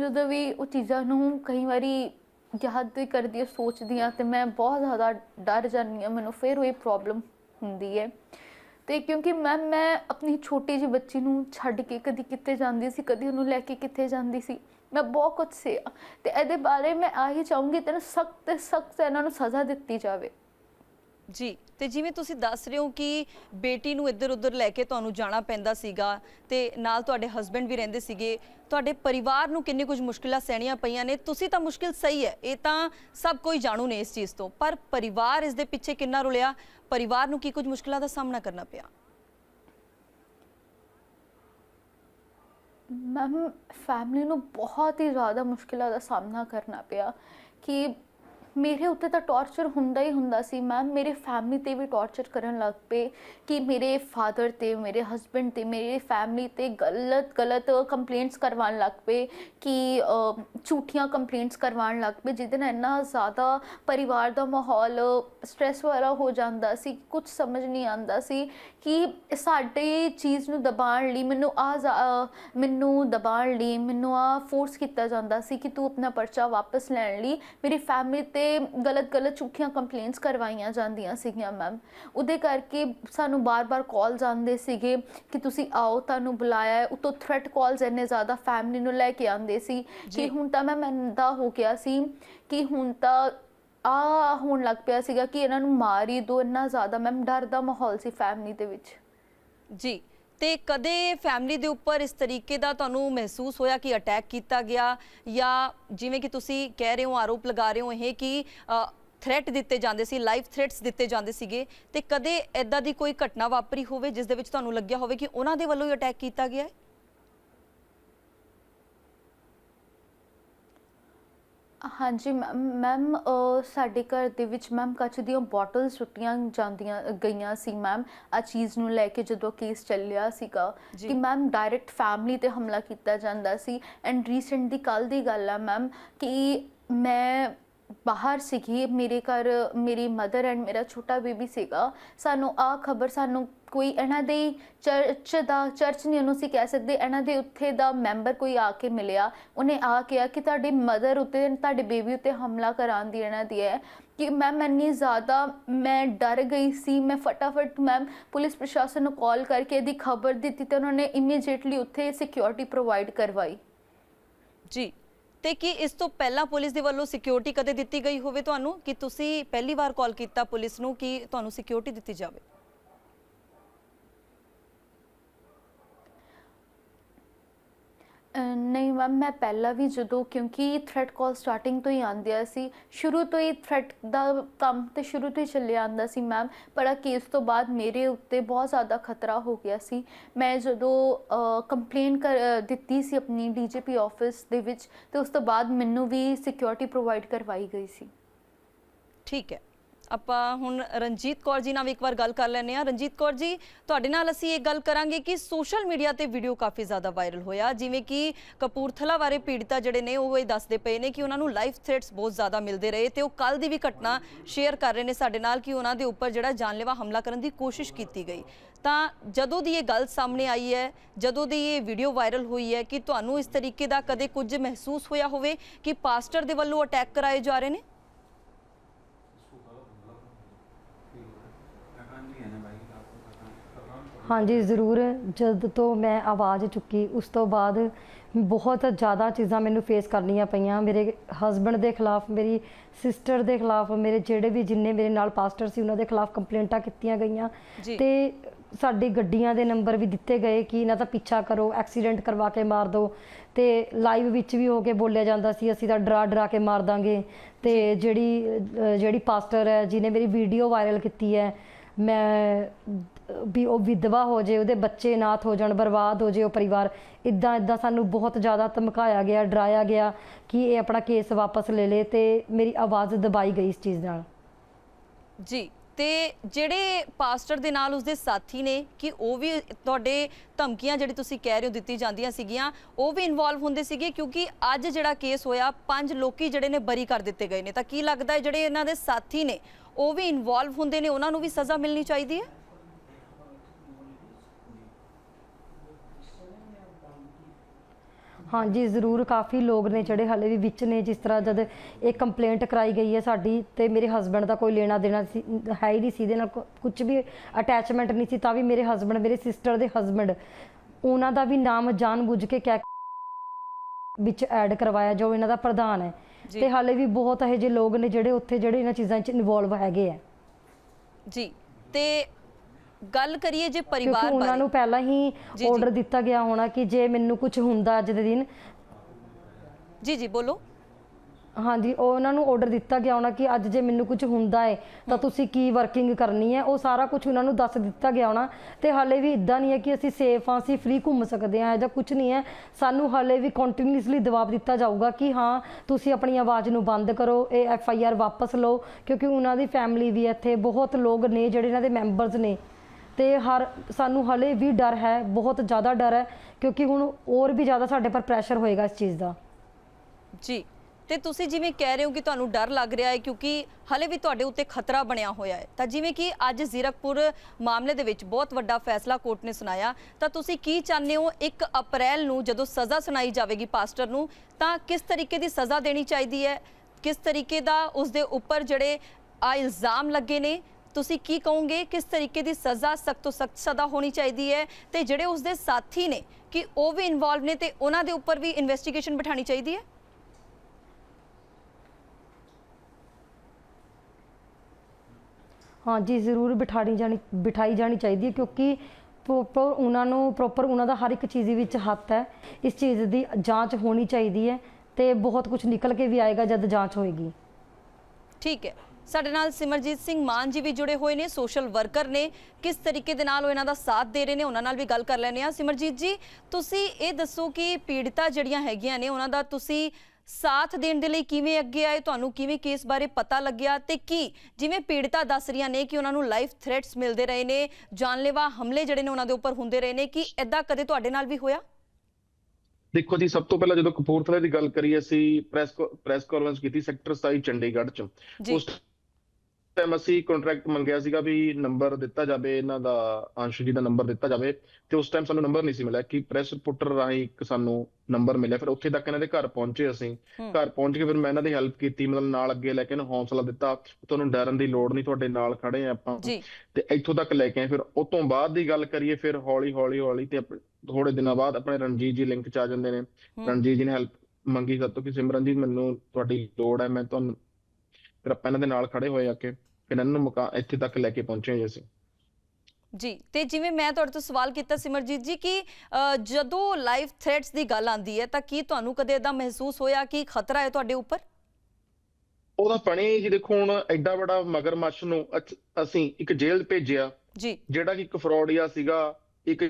ਜਦੋਂ ਵੀ ਉਹ ਚੀਜ਼ਾਂ ਨੂੰ ਕਈ ਵਾਰੀ ਯਾਦ ਵੀ ਕਰਦੀ ਹਾਂ ਸੋਚਦੀ ਹਾਂ ਤੇ ਮੈਂ ਬਹੁਤ ਜ਼ਿਆਦਾ ਡਰ ਜਾਂਦੀ ਹਾਂ ਮੈਨੂੰ ਫਿਰ ਉਹ ਪ੍ਰੋਬਲਮ ਹੁੰਦੀ ਹੈ। ਤੇ ਕਿਉਂਕਿ ਮੈਂ ਮੈਂ ਆਪਣੀ ਛੋਟੀ ਜਿਹੀ ਬੱਚੀ ਨੂੰ ਛੱਡ ਕੇ ਕਦੀ ਕਿੱਥੇ ਜਾਂਦੀ ਸੀ, ਕਦੀ ਉਹਨੂੰ ਲੈ ਕੇ ਕਿੱਥੇ ਜਾਂਦੀ ਸੀ। ਮੈਂ ਬਹੁਤ ਕੁਝ ਸੀ ਤੇ ਇਹਦੇ ਬਾਰੇ ਮੈਂ ਆਹੀ ਚਾਹੂੰਗੀ ਤੈਨੂੰ ਸਖਤ ਸਖਤ ਇਹਨਾਂ ਨੂੰ ਸਜ਼ਾ ਦਿੱਤੀ ਜਾਵੇ। ਜੀ, ਤੇ ਜਿਵੇਂ ਤੁਸੀਂ ਦੱਸ ਰਹੇ ਹੋ ਕਿ ਬੇਟੀ ਨੂੰ ਇੱਧਰ ਉੱਧਰ ਲੈ ਕੇ ਤੁਹਾਨੂੰ ਜਾਣਾ ਪੈਂਦਾ ਸੀਗਾ ਤੇ ਨਾਲ ਤੁਹਾਡੇ ਹਸਬੰਡ ਵੀ ਰਹਿੰਦੇ ਸੀਗੇ, ਤੁਹਾਡੇ ਪਰਿਵਾਰ ਨੂੰ ਕਿੰਨੇ ਕੁਝ ਮੁਸ਼ਕਿਲਾਂ ਸਹਿਣੀਆਂ ਪਈਆਂ ਨੇ, ਤੁਸੀਂ ਤਾਂ ਮੁਸ਼ਕਿਲ ਸਹੀ ਹੈ, ਇਹ ਤਾਂ ਸਭ ਕੋਈ ਜਾਣੂ ਨੇ ਇਸ ਚੀਜ਼ ਤੋਂ, ਪਰ ਪਰਿਵਾਰ ਇਸ ਦੇ ਪਿੱਛੇ ਕਿੰਨਾ ਰੁਲਿਆ, ਪਰਿਵਾਰ ਨੂੰ ਕੀ ਕੁਝ ਮੁਸ਼ਕਿਲਾਂ ਦਾ ਸਾਹਮਣਾ ਕਰਨਾ ਪਿਆ? ਮੈਮ ਫੈਮਿਲੀ ਨੂੰ ਬਹੁਤ ਹੀ ਜ਼ਿਆਦਾ ਮੁਸ਼ਕਿਲਾਂ ਦਾ ਸਾਹਮਣਾ ਕਰਨਾ ਪਿਆ ਕਿ ਮੇਰੇ ਉੱਤੇ ਤਾਂ ਟੌਰਚਰ ਹੁੰਦਾ ਹੀ ਹੁੰਦਾ ਸੀ ਮੈਮ ਮੇਰੇ ਫੈਮਿਲੀ ਤੇ ਵੀ ਟੌਰਚਰ ਕਰਨ ਲੱਗ ਪਏ ਕਿ ਮੇਰੇ ਫਾਦਰ ਤੇ, ਮੇਰੇ ਹਸਬੰਡ ਤੇ, ਮੇਰੇ ਫੈਮਿਲੀ ਤੇ ਗਲਤ ਗਲਤ ਕੰਪਲੇਂਟਸ ਕਰਵਾਉਣ ਲੱਗ ਪਏ ਕਿ ਝੂਠੀਆਂ ਕੰਪਲੇਂਟਸ ਕਰਵਾਉਣ ਲੱਗ ਪਏ, ਜਿਹਦੇ ਨਾਲ ਇੰਨਾ ਜ਼ਿਆਦਾ ਪਰਿਵਾਰ ਦਾ ਮਾਹੌਲ ਸਟ੍ਰੈਸ ਵਾਲਾ ਹੋ ਜਾਂਦਾ ਸੀ ਕੁਝ ਸਮਝ ਨਹੀਂ ਆਉਂਦਾ ਸੀ ਕਿ ਸਾਡੇ ਚੀਜ਼ ਨੂੰ ਦਬਾਉਣ ਲਈ, ਮੈਨੂੰ ਆ ਮੈਨੂੰ ਦਬਾਉਣ ਲਈ, ਮੈਨੂੰ ਆ ਫੋਰਸ ਕੀਤਾ ਜਾਂਦਾ ਸੀ ਕਿ ਤੂੰ ਆਪਣਾ ਪਰਚਾ ਵਾਪਸ ਲੈਣ ਲਈ। ਮੇਰੀ ਫੈਮਿਲੀ ਤੇ ਗਲਤ ਗਲਤ ਝੂਠੀਆਂ ਕੰਪਲੇਂਟਸ ਕਰਵਾਈਆਂ ਜਾਂਦੀਆਂ ਸੀਗੀਆਂ ਮੈਮ ਉਹਦੇ ਕਰਕੇ ਸਾਨੂੰ ਬਾਰ-ਬਾਰ ਕਾਲਸ ਆਉਂਦੇ ਸੀਗੇ ਕਿ ਤੁਸੀਂ ਆਓ ਤੁਹਾਨੂੰ ਬੁਲਾਇਆ ਹੈ। ਉਤੋਂ ਥ੍ਰੈਟ ਕਾਲਸ ਇੰਨੇ ਜ਼ਿਆਦਾ ਫੈਮਿਲੀ ਨੂੰ ਲੈ ਕੇ ਆਉਂਦੇ ਸੀ। ਕਿ ਹੁਣ ਤਾਂ ਮੈਂ ਮੰਦਾ ਹੋ ਗਿਆ ਸੀ ਕਿ ਹੁਣ ਤਾਂ ਆ ਹੋਣ ਲੱਗ ਪਿਆ ਸੀਗਾ ਕਿ ਇਹਨਾਂ ਨੂੰ ਮਾਰ ਹੀ ਦੋ। ਇੰਨਾ ਜ਼ਿਆਦਾ ਮੈਮ ਡਰ ਦਾ ਮਾਹੌਲ ਸੀ ਫੈਮਿਲੀ ਦੇ ਵਿੱਚ। ਜੀ। ਤੇ ਕਦੇ ਫੈਮਿਲੀ ਦੇ ਉੱਪਰ ਇਸ ਤਰੀਕੇ ਦਾ ਤੁਹਾਨੂੰ ਮਹਿਸੂਸ ਹੋਇਆ ਕਿ ਅਟੈਕ ਕੀਤਾ ਗਿਆ? ਜਾਂ ਜਿਵੇਂ ਕਿ ਤੁਸੀਂ ਕਹਿ ਰਹੇ ਹੋ ਆਰੋਪ ਲਗਾ ਰਹੇ ਹੋ ਇਹ ਕਿ ਅ, ਥ੍ਰੈਟ ਦਿੱਤੇ ਜਾਂਦੇ ਸੀ ਲਾਈਵ ਥ੍ਰੈਟਸ ਦਿੱਤੇ ਜਾਂਦੇ ਸੀਗੇ ਤੇ ਕਦੇ ਐਦਾਂ ਦੀ ਕੋਈ ਘਟਨਾ ਵਾਪਰੀ ਹੋਵੇ ਜਿਸ ਦੇ ਵਿੱਚ ਤੁਹਾਨੂੰ ਲੱਗਿਆ ਹੋਵੇ ਕਿ ਉਹਨਾਂ ਦੇ ਵੱਲੋਂ ਹੀ ਅਟੈਕ ਕੀਤਾ ਗਿਆ ਹੈ? ਹਾਂਜੀ ਮੈਮ ਸਾਡੇ ਘਰ ਦੇ ਵਿੱਚ ਮੈਮ ਕੱਚ ਦੀਆਂ ਬੋਟਲ ਸੁੱਟੀਆਂ ਜਾਂਦੀਆਂ ਗਈਆਂ ਸੀ ਮੈਮ ਆ ਚੀਜ਼ ਨੂੰ ਲੈ ਕੇ ਜਦੋਂ ਕੇਸ ਚੱਲਿਆ ਸੀਗਾ। ਕਿ ਮੈਮ ਡਾਇਰੈਕਟ ਫੈਮਿਲੀ ਤੇ ਹਮਲਾ ਕੀਤਾ ਜਾਂਦਾ ਸੀ ਐਂਡ ਰੀਸੈਂਟ ਦੀ ਕੱਲ ਦੀ ਗੱਲ ਆ ਮੈਮ ਕਿ ਮੈਂ ਬਾਹਰ ਸੀਗੀ, ਮੇਰੇ ਘਰ, ਮੇਰੀ ਮਦਰ ਐਂਡ ਮੇਰਾ ਛੋਟਾ ਬੇਬੀ ਸੀਗਾ। ਸਾਨੂੰ ਆ ਖਬਰ ਸਾਨੂੰ ਕੋਈ ਇਹਨਾਂ ਦੇ ਚਰਚ ਦਾ, ਚਰਚ ਨਹੀਂ ਉਹਨੂੰ ਅਸੀਂ ਕਹਿ ਸਕਦੇ, ਇਹਨਾਂ ਦੇ ਉੱਥੇ ਦਾ ਮੈਂਬਰ ਕੋਈ ਆ ਕੇ ਮਿਲਿਆ। ਉਹਨੇ ਆ ਕਿਹਾ ਕਿ ਤੁਹਾਡੀ ਮਦਰ ਉੱਤੇ, ਤੁਹਾਡੇ ਬੇਬੀ ਉੱਤੇ ਹਮਲਾ ਕਰਾਉਣ ਦੀ ਇਹਨਾਂ ਦੀ ਹੈ। ਕਿ ਮੈਮ ਇੰਨੀ ਜ਼ਿਆਦਾ ਮੈਂ ਡਰ ਗਈ ਸੀ, ਮੈਂ ਫਟਾਫਟ ਮੈਮ ਪੁਲਿਸ ਪ੍ਰਸ਼ਾਸਨ ਨੂੰ ਕਾਲ ਕਰਕੇ ਇਹਦੀ ਖਬਰ ਦਿੱਤੀ ਤੇ ਉਹਨਾਂ ਨੇ ਇਮੀਡੀਏਟਲੀ ਉੱਥੇ ਸਿਕਿਉਰਿਟੀ ਪ੍ਰੋਵਾਈਡ ਕਰਵਾਈ। ਜੀ ਤੇ ਕੀ ਇਸ ਤੋਂ ਪਹਿਲਾਂ ਪੁਲਿਸ ਦੇ ਵੱਲੋਂ ਸਿਕਿਉਰਿਟੀ ਕਦੇ ਦਿੱਤੀ ਗਈ ਹੋਵੇ? ਤੁਹਾਨੂੰ ਕਿ ਤੁਸੀਂ ਪਹਿਲੀ ਵਾਰ ਕਾਲ ਕੀਤਾ ਪੁਲਿਸ ਨੂੰ ਕਿ ਤੁਹਾਨੂੰ ਸਿਕਿਉਰਿਟੀ ਦਿੱਤੀ ਜਾਵੇ? ਨਹੀਂ ਮੈਮ ਮੈਂ ਪਹਿਲਾਂ ਵੀ ਜਦੋਂ, ਕਿਉਂਕਿ ਥ੍ਰੈਟ ਕਾਲ ਸਟਾਰਟਿੰਗ ਤੋਂ ਹੀ ਆਉਂਦਿਆ ਸੀ ਸ਼ੁਰੂ ਤੋਂ ਹੀ ਥ੍ਰੈਟ ਦਾ ਕੰਮ ਤੇ ਸ਼ੁਰੂ ਤੋਂ ਹੀ ਚੱਲਿਆ ਆਂਦਾ ਸੀ ਮੈਮ ਪਰ ਆ ਕੇਸ ਤੋਂ ਬਾਅਦ ਮੇਰੇ ਉੱਤੇ ਬਹੁਤ ਜ਼ਿਆਦਾ ਖਤਰਾ ਹੋ ਗਿਆ ਸੀ। ਮੈਂ ਜਦੋਂ ਕੰਪਲੇਨ ਕਰ, ਦਿੱਤੀ ਸੀ ਆਪਣੀ ਡੀਜੀਪੀ ਆਫਿਸ ਦੇ ਵਿੱਚ, ਤੇ ਉਸ ਤੋਂ ਬਾਅਦ ਮੈਨੂੰ ਵੀ ਸਿਕਿਉਰਿਟੀ ਪ੍ਰੋਵਾਈਡ ਕਰਵਾਈ ਗਈ ਸੀ। ਠੀਕ ਹੈ। ਆਪਾਂ ਹੁਣ ਰਣਜੀਤ ਕੌਰ ਜੀ ਨਾਲ ਵੀ ਇੱਕ ਵਾਰ ਗੱਲ ਕਰ ਲੈਂਦੇ ਆ ਰਣਜੀਤ ਕੌਰ ਜੀ, ਤੁਹਾਡੇ ਨਾਲ ਅਸੀਂ ਇਹ ਗੱਲ ਕਰਾਂਗੇ ਕਿ ਸੋਸ਼ਲ ਮੀਡੀਆ ਤੇ ਵੀਡੀਓ ਕਾਫੀ ਜ਼ਿਆਦਾ ਵਾਇਰਲ ਹੋਇਆ। ਜਿਵੇਂ ਕਿ ਕਪੂਰਥਲਾ ਬਾਰੇ ਪੀੜਤਾ ਜਿਹੜੇ ਨੇ, ਉਹ ਇਹ ਦੱਸਦੇ ਪਏ ਨੇ ਕਿ ਉਹਨਾਂ ਨੂੰ ਲਾਈਫ ਥ੍ਰੈਟਸ ਬਹੁਤ ਜ਼ਿਆਦਾ ਮਿਲਦੇ ਰਹੇ ਤੇ ਉਹ ਕੱਲ ਦੀ ਵੀ ਘਟਨਾ ਸ਼ੇਅਰ ਕਰ ਰਹੇ ਨੇ ਸਾਡੇ ਨਾਲ ਕਿ ਉਹਨਾਂ ਦੇ ਉੱਪਰ ਜਿਹੜਾ ਜਾਨਲੇਵਾ ਹਮਲਾ ਕਰਨ ਦੀ ਕੋਸ਼ਿਸ਼ ਕੀਤੀ ਗਈ। ਤਾਂ ਜਦੋਂ ਦੀ ਇਹ ਗੱਲ ਸਾਹਮਣੇ ਆਈ ਹੈ, ਜਦੋਂ ਦੀ ਇਹ ਵੀਡੀਓ ਵਾਇਰਲ ਹੋਈ ਹੈ, ਕਿ ਤੁਹਾਨੂੰ ਇਸ ਤਰੀਕੇ ਦਾ ਕਦੇ ਕੁਝ ਮਹਿਸੂਸ ਹੋਇਆ ਹੋਵੇ ਕਿ ਪਾਸਟਰ ਦੇ ਵੱਲੋਂ ਅਟੈਕ ਕਰਾਏ ਜਾ ਰਹੇ ਨੇ? ਹਾਂਜੀ ਜ਼ਰੂਰ। ਜਦ ਤੋਂ ਮੈਂ ਆਵਾਜ਼ ਚੁੱਕੀ ਉਸ ਤੋਂ ਬਾਅਦ ਬਹੁਤ ਜ਼ਿਆਦਾ ਚੀਜ਼ਾਂ ਮੈਨੂੰ ਫੇਸ ਕਰਨੀਆਂ ਪਈਆਂ। ਮੇਰੇ ਹਸਬੰਡ ਦੇ ਖਿਲਾਫ ਮੇਰੀ ਸਿਸਟਰ ਦੇ ਖਿਲਾਫ ਮੇਰੇ ਜਿਹੜੇ ਵੀ ਜਿੰਨੇ ਮੇਰੇ ਨਾਲ ਪਾਸਟਰ ਸੀ ਉਹਨਾਂ ਦੇ ਖਿਲਾਫ ਕੰਪਲੇਂਟਾਂ ਕੀਤੀਆਂ ਗਈਆਂ। ਤੇ ਸਾਡੀ ਗੱਡੀਆਂ ਦੇ ਨੰਬਰ ਵੀ ਦਿੱਤੇ ਗਏ ਕਿ ਇਹਨਾਂ ਦਾ ਪਿੱਛਾ ਕਰੋ ਐਕਸੀਡੈਂਟ ਕਰਵਾ ਕੇ ਮਾਰ ਦਿਓ ਤੇ ਲਾਈਵ ਵਿੱਚ ਵੀ ਹੋ ਕੇ ਬੋਲਿਆ ਜਾਂਦਾ ਸੀ ਅਸੀਂ ਤਾਂ ਡਰਾ ਡਰਾ ਕੇ ਮਾਰ ਦਾਂਗੇ। ਤੇ ਜਿਹੜੀ ਜਿਹੜੀ ਪਾਸਟਰ ਹੈ ਜਿਹਨੇ ਮੇਰੀ ਵੀਡੀਓ ਵਾਇਰਲ ਕੀਤੀ ਹੈ ਮੈਂ, ਵੀ ਉਹ ਵਿਧਵਾ ਹੋ ਜੇ, ਉਹਦੇ ਬੱਚੇ ਨਾਥ ਹੋ ਜਾਣ, ਬਰਬਾਦ ਹੋ ਜੇ ਉਹ ਪਰਿਵਾਰ ਇਦਾਂ ਇਦਾਂ ਸਾਨੂੰ ਬਹੁਤ ਜ਼ਿਆਦਾ ਧਮਕਾਇਆ ਗਿਆ, ਡਰਾਇਆ ਗਿਆ ਕਿ ਇਹ ਆਪਣਾ ਕੇਸ ਵਾਪਸ ਲੈ ਲੇ ਤੇ ਮੇਰੀ ਆਵਾਜ਼ ਦਬਾਈ ਗਈ ਇਸ ਚੀਜ਼ ਨਾਲ। ਜੀ, ਤੇ ਜਿਹੜੇ ਪਾਸਟਰ ਦੇ ਨਾਲ ਉਸਦੇ ਸਾਥੀ ਨੇ ਕਿ ਉਹ ਵੀ ਤੁਹਾਡੇ ਧਮਕੀਆਂ ਜਿਹੜੀ ਤੁਸੀਂ ਕਹਿ ਰਹੇ ਹੋ ਦਿੱਤੀ ਜਾਂਦੀਆਂ ਸੀਗੀਆਂ, ਉਹ ਵੀ ਇਨਵੋਲਵ ਹੁੰਦੇ ਸੀਗੇ ਕਿਉਂਕਿ ਅੱਜ ਜਿਹੜਾ ਕੇਸ ਹੋਇਆ, ਪੰਜ ਲੋਕੀ ਜਿਹੜੇ ਨੇ ਬਰੀ ਕਰ ਦਿੱਤੇ ਗਏ ਨੇ। ਤਾਂ ਕੀ ਲੱਗਦਾ ਹੈ ਜਿਹੜੇ ਇਹਨਾਂ ਦੇ ਸਾਥੀ ਨੇ ਉਹ ਵੀ ਇਨਵੋਲਵ ਹੁੰਦੇ ਨੇ, ਉਹਨਾਂ ਨੂੰ ਵੀ ਸਜ਼ਾ ਮਿਲਣੀ ਚਾਹੀਦੀ ਹੈ? ਹਾਂਜੀ ਜ਼ਰੂਰ ਕਾਫੀ ਲੋਕ ਨੇ ਜਿਹੜੇ ਹਲੇ ਵੀ ਵਿੱਚ ਨੇ, ਜਿਸ ਤਰ੍ਹਾਂ ਜਦ ਇਹ ਕੰਪਲੇਂਟ ਕਰਾਈ ਗਈ ਹੈ ਸਾਡੀ ਤੇ ਮੇਰੇ ਹਸਬੰਡ ਦਾ ਕੋਈ ਲੈਣਾ ਦੇਣਾ ਸੀ, ਹੈ ਹੀ ਨਹੀਂ ਸੀ, ਇਹਦੇ ਨਾਲ ਕੁਝ ਵੀ ਅਟੈਚਮੈਂਟ ਨਹੀਂ ਸੀ, ਤਾਂ ਵੀ ਮੇਰੇ ਹਸਬੰਡ ਮੇਰੇ ਸਿਸਟਰ ਦੇ ਹਸਬੰਡ ਉਹਨਾਂ ਦਾ ਵੀ ਨਾਮ ਜਾਣਬੁੱਝ ਕੇ ਕਹਿ, ਵਿੱਚ ਐਡ ਕਰਵਾਇਆ ਜੋ ਇਹਨਾਂ ਦਾ ਪ੍ਰਧਾਨ ਹੈ। ਤੇ ਹਾਲੇ ਵੀ ਬਹੁਤ ਇਹੋ ਜਿਹੇ ਲੋਕ ਨੇ ਜਿਹੜੇ ਉੱਥੇ ਜਿਹੜੇ ਇਹਨਾਂ ਚੀਜ਼ਾਂ 'ਚ ਇਨਵੋਲਵ ਹੈਗੇ ਆ। ਜੀ ਤੇ ਗੱਲ ਕਰੀਏ ਜੇ ਪਰਿਵਾਰ ਉਹਨਾਂ ਬਾਰੇ। ਨੂੰ ਪਹਿਲਾਂ ਹੀ ਜੀ। ਆਰਡਰ ਦਿੱਤਾ ਗਿਆ ਹੋਣਾ ਕਿ ਜੇ ਮੈਨੂੰ ਕੁਝ ਹੁੰਦਾ ਅੱਜ ਦੇ ਦਿਨ ਜੀ ਜੀ ਬੋਲੋ। ਹਾਂਜੀ ਉਹ ਉਹਨਾਂ ਨੂੰ ਆਰਡਰ ਦਿੱਤਾ ਗਿਆ ਹੋਣਾ ਕਿ ਅੱਜ ਜੇ ਮੈਨੂੰ ਕੁਝ ਹੁੰਦਾ ਹੈ ਤਾਂ ਤੁਸੀਂ ਕੀ ਵਰਕਿੰਗ ਕਰਨੀ ਹੈ ਉਹ ਸਾਰਾ ਕੁਝ ਉਹਨਾਂ ਨੂੰ ਦੱਸ ਦਿੱਤਾ ਗਿਆ ਹੋਣਾ। ਤੇ ਹਾਲੇ ਵੀ ਇਦਾਂ ਨਹੀਂ ਹੈ ਕਿ ਅਸੀਂ ਸੇਫ ਹਾਂ ਅਸੀਂ ਫ੍ਰੀ ਘੁੰਮ ਸਕਦੇ ਹਾਂ ਇਹਦਾ ਕੁਝ ਨਹੀਂ ਹੈ। ਸਾਨੂੰ ਹਾਲੇ ਵੀ ਕੰਟੀਨਿਊਸਲੀ ਦਬਾਅ ਦਿੱਤਾ ਜਾਊਗਾ ਕਿ ਹਾਂ ਤੁਸੀਂ ਆਪਣੀ ਆਵਾਜ਼ ਨੂੰ ਬੰਦ ਕਰੋ ਇਹ ਐਫ ਆਈ ਆਰ ਵਾਪਸ ਲਓ ਕਿਉਂਕਿ ਉਹਨਾਂ ਦੀ ਫੈਮਿਲੀ ਵੀ ਇੱਥੇ ਬਹੁਤ ਲੋਕ ਨੇ ਜਿਹੜੇ ਇਹਨਾਂ ਦੇ ਮੈਂਬਰਸ ਨੇ। ਤੇ ਹਰ ਸਾਨੂੰ ਹਲੇ ਵੀ ਡਰ ਹੈ ਬਹੁਤ ਜ਼ਿਆਦਾ ਡਰ ਹੈ ਕਿਉਂਕਿ ਹੁਣ ਹੋਰ ਵੀ ਜ਼ਿਆਦਾ ਸਾਡੇ ਪਰ ਪ੍ਰੈਸ਼ਰ ਹੋਏਗਾ ਇਸ ਚੀਜ਼ ਦਾ। ਜੀ। ਤੇ ਤੁਸੀਂ ਜਿਵੇਂ ਕਹਿ ਰਹੇ ਹੋ ਕਿ ਤੁਹਾਨੂੰ ਡਰ ਲੱਗ ਰਿਹਾ ਹੈ ਕਿਉਂਕਿ ਹਲੇ ਵੀ ਤੁਹਾਡੇ ਉੱਤੇ ਖਤਰਾ ਬਣਿਆ ਹੋਇਆ ਹੈ। ਤਾਂ ਜਿਵੇਂ ਕਿ ਅੱਜ ਜ਼ੀਰਕਪੁਰ ਮਾਮਲੇ ਦੇ ਵਿੱਚ ਬਹੁਤ ਵੱਡਾ ਫੈਸਲਾ ਕੋਰਟ ਨੇ ਸੁਣਾਇਆ। ਤਾਂ ਤੁਸੀਂ ਕੀ ਚਾਹੁੰਦੇ ਹੋ 1 ਅਪ੍ਰੈਲ ਨੂੰ ਜਦੋਂ ਸਜ਼ਾ ਸੁਣਾਈ ਜਾਵੇਗੀ ਪਾਸਟਰ ਨੂੰ, ਤਾਂ ਕਿਸ ਤਰੀਕੇ ਦੀ ਸਜ਼ਾ ਦੇਣੀ ਚਾਹੀਦੀ ਹੈ? ਕਿਸ ਤਰੀਕੇ ਦਾ ਉਸ ਦੇ ਉੱਪਰ ਜਿਹੜੇ ਆ ਇਲਜ਼ਾਮ ਲੱਗੇ ਨੇ? ਤੁਸੀਂ ਕੀ ਕਹੋਗੇ, ਕਿਸ ਤਰੀਕੇ ਦੀ ਸਜ਼ਾ ਸਖਤ ਤੋਂ ਸਖਤ ਸਜ਼ਾ ਹੋਣੀ ਚਾਹੀਦੀ ਹੈ? ਤੇ ਜਿਹੜੇ ਉਸ ਦੇ ਸਾਥੀ ਨੇ, ਕਿ ਉਹ ਵੀ ਇਨਵੋਲਵ ਨੇ ਤੇ ਉਹਨਾਂ ਦੇ ਉੱਪਰ ਵੀ ਇਨਵੈਸਟੀਗੇਸ਼ਨ ਬਿਠਾਣੀ ਚਾਹੀਦੀ ਹੈ? ਹਾਂਜੀ ਜ਼ਰੂਰ ਬਿਠਾਣੀ ਜਾਣੀ, ਬਿਠਾਈ ਜਾਣੀ ਚਾਹੀਦੀ ਹੈ ਕਿਉਂਕਿ ਪ੍ਰੋਪਰ ਉਹਨਾਂ ਨੂੰ ਪ੍ਰੋਪਰ ਉਹਨਾਂ ਦਾ ਹਰ ਇੱਕ ਚੀਜ਼ ਵਿੱਚ ਹੱਥ ਹੈ। ਇਸ ਚੀਜ਼ ਦੀ ਜਾਂਚ ਹੋਣੀ ਚਾਹੀਦੀ ਹੈ ਤੇ ਬਹੁਤ ਕੁਝ ਨਿਕਲ ਕੇ ਵੀ ਆਏਗਾ ਜਦ ਜਾਂਚ ਹੋਏਗੀ। ਠੀਕ ਹੈ। ਸਾਡੇ ਨਾਲ ਸਿਮਰਜੀਤ ਸਿੰਘ ਮਾਨ ਜੀ ਵੀ ਜੁੜੇ ਹੋਏ ਨੇ ਸੋਸ਼ਲ ਵਰਕਰ ਨੇ। ਕਿਸ ਤਰੀਕੇ ਦੇ ਨਾਲ ਉਹ ਇਹਨਾਂ ਦਾ ਸਾਥ ਦੇ ਰਹੇ ਨੇ, ਉਹਨਾਂ ਨਾਲ ਵੀ ਗੱਲ ਕਰ ਲੈਣੇ ਆ ਸਿਮਰਜੀਤ ਜੀ, ਤੁਸੀਂ ਇਹ ਦੱਸੋ ਕਿ ਪੀੜਤਾ ਜਿਹੜੀਆਂ ਹੈਗੀਆਂ ਨੇ, ਉਹਨਾਂ ਦਾ ਤੁਸੀਂ ਸਾਥ ਦੇਣ ਦੇ ਲਈ ਕਿਵੇਂ ਅੱਗੇ ਆਏ ਤੁਹਾਨੂੰ ਕਿਵੇਂ ਕੇਸ ਬਾਰੇ ਪਤਾ ਲੱਗਿਆ ਤੇ ਕੀ ਜਿਵੇਂ ਪੀੜਤਾ ਦੱਸ ਰਹੀਆਂ ਨੇ ਕਿ ਉਹਨਾਂ ਨੂੰ ਲਾਈਫ ਥ੍ਰੈਟਸ ਮਿਲਦੇ ਰਹੇ ਨੇ ਜਾਨਲੇਵਾ ਹਮਲੇ ਜਿਹੜੇ ਨੇ ਉਹਨਾਂ ਦੇ ਉੱਪਰ ਹੁੰਦੇ ਰਹੇ ਨੇ ਕਿ ਐਦਾਂ ਕਦੇ ਤੁਹਾਡੇ ਨਾਲ ਵੀ ਹੋਇਆ? ਦੇਖੋ ਜੀ ਸਭ ਤੋਂ ਪਹਿਲਾਂ ਜਦੋਂ ਕਪੂਰਥਲੇ ਦੀ ਗੱਲ ਕਰੀਏ ਅਸੀਂ ਪ੍ਰੈਸ ਪ੍ਰੈਸ ਕਾਨਫਰੰਸ ਕੀਤੀ ਸੈਕਟਰ 27 ਚੰਡੀਗੜ੍ਹ ਚ। ਉਸ ਟਾਈਮ ਅਸੀਂ ਕੰਟਰੈਕਟ ਮੰਗਿਆ ਸੀਗਾ ਵੀ ਨੰਬਰ ਦਿੱਤਾ ਜਾਵੇ ਇਹਨਾਂ ਦਾ ਅੰਸ਼ ਜੀ ਦਾ ਨੰਬਰ ਦਿੱਤਾ ਜਾਵੇ ਤੇ ਉਸ ਟਾਈਮ ਸਾਨੂੰ ਨੰਬਰ ਨਹੀਂ ਸੀ ਮਿਲਿਆ ਕਿ ਪ੍ਰੈਸ ਰਿਪੋਰਟਰ ਰਾਹੀਂ ਇੱਕ ਸਾਨੂੰ ਨੰਬਰ ਮਿਲਿਆ ਫਿਰ ਉੱਥੇ ਤੱਕ ਇਹਨਾਂ ਦੇ ਘਰ ਪਹੁੰਚੇ ਅਸੀਂ। ਘਰ ਪਹੁੰਚ ਕੇ ਫਿਰ ਮੈਂ ਇਹਨਾਂ ਦੀ ਹੈਲਪ ਕੀਤੀ ਮਤਲਬ ਨਾਲ ਅੱਗੇ ਲੈ ਕੇ ਇਹਨੂੰ ਹੌਸਲਾ ਦਿੱਤਾ ਤੁਹਾਨੂੰ ਡਰਨ ਦੀ ਲੋੜ ਨਹੀਂ ਤੁਹਾਡੇ ਨਾਲ ਖੜੇ ਆ ਆਪਾਂ। ਤੇ ਇੱਥੋਂ ਤੱਕ ਲੈ ਕੇ ਆਏ ਫਿਰ ਉਸ ਤੋਂ ਬਾਅਦ ਦੀ ਗੱਲ ਕਰੀਏ ਫਿਰ ਹੌਲੀ ਹੌਲੀ ਹੌਲੀ ਤੇ ਥੋੜੇ ਦਿਨਾਂ ਬਾਅਦ ਆਪਣੇ ਰਣਜੀਤ ਜੀ ਲਿੰਕ ਚ ਆ ਜਾਂਦੇ ਨੇ। ਰਣਜੀਤ ਜੀ ਨੇ ਹੈਲਪ ਮੰਗੀ ਸਾਤੋਂ ਕਿ ਸਿਮਰਨਜੀਤ ਮੈਨੂੰ ਤੁਹਾਡੀ ਲੋੜ ਹੈ ਮੈਂ ਤੁਹਾਨੂੰ ਫਿਰ ਆਪਾਂ ਇਹਨਾਂ ਦੇ ਨਾਲ ਖੜੇ ਹੋਏ ਆ ਕੇ ਫਿਰ ਇਹਨਾਂ ਨੂੰ ਮੁਕਾ ਇੱਥੇ ਤੱਕ ਲੈ ਕੇ ਪਹੁੰਚੇ ਜੀ ਅਸੀਂ ਜੀ ਤੇ ਜਿਵੇਂ ਮੈਂ ਤੁਹਾਡੇ ਤੋਂ ਸਵਾਲ ਕੀਤਾ ਸਿਮਰਜੀਤ ਜੀ ਕਿ ਅ, ਜਦੋਂ ਲਾਈਫ ਥ੍ਰੈਟਸ ਦੀ ਗੱਲ ਆਂਦੀ ਹੈ ਤਾਂ ਕੀ ਤੁਹਾਨੂੰ ਕਦੇ ਇਦਾਂ ਮਹਿਸੂਸ ਹੋਇਆ ਕਿ ਖਤਰਾ ਹੈ ਤੁਹਾਡੇ ਉੱਪਰ? ਉਹਦਾ ਪਣੇ ਜੀ ਦੇਖੋ ਹੁਣ ਐਡਾ ਵੱਡਾ ਮਗਰਮੱਛ ਨੂੰ ਅਚ- ਅਸੀਂ ਇੱਕ ਜੇਲ੍ਹ ਭੇਜਿਆ। ਜੀ। ਜਿਹੜਾ ਕਿ ਇੱਕ ਫਰੋਡੀਆ ਸੀਗਾ ਇੱਕ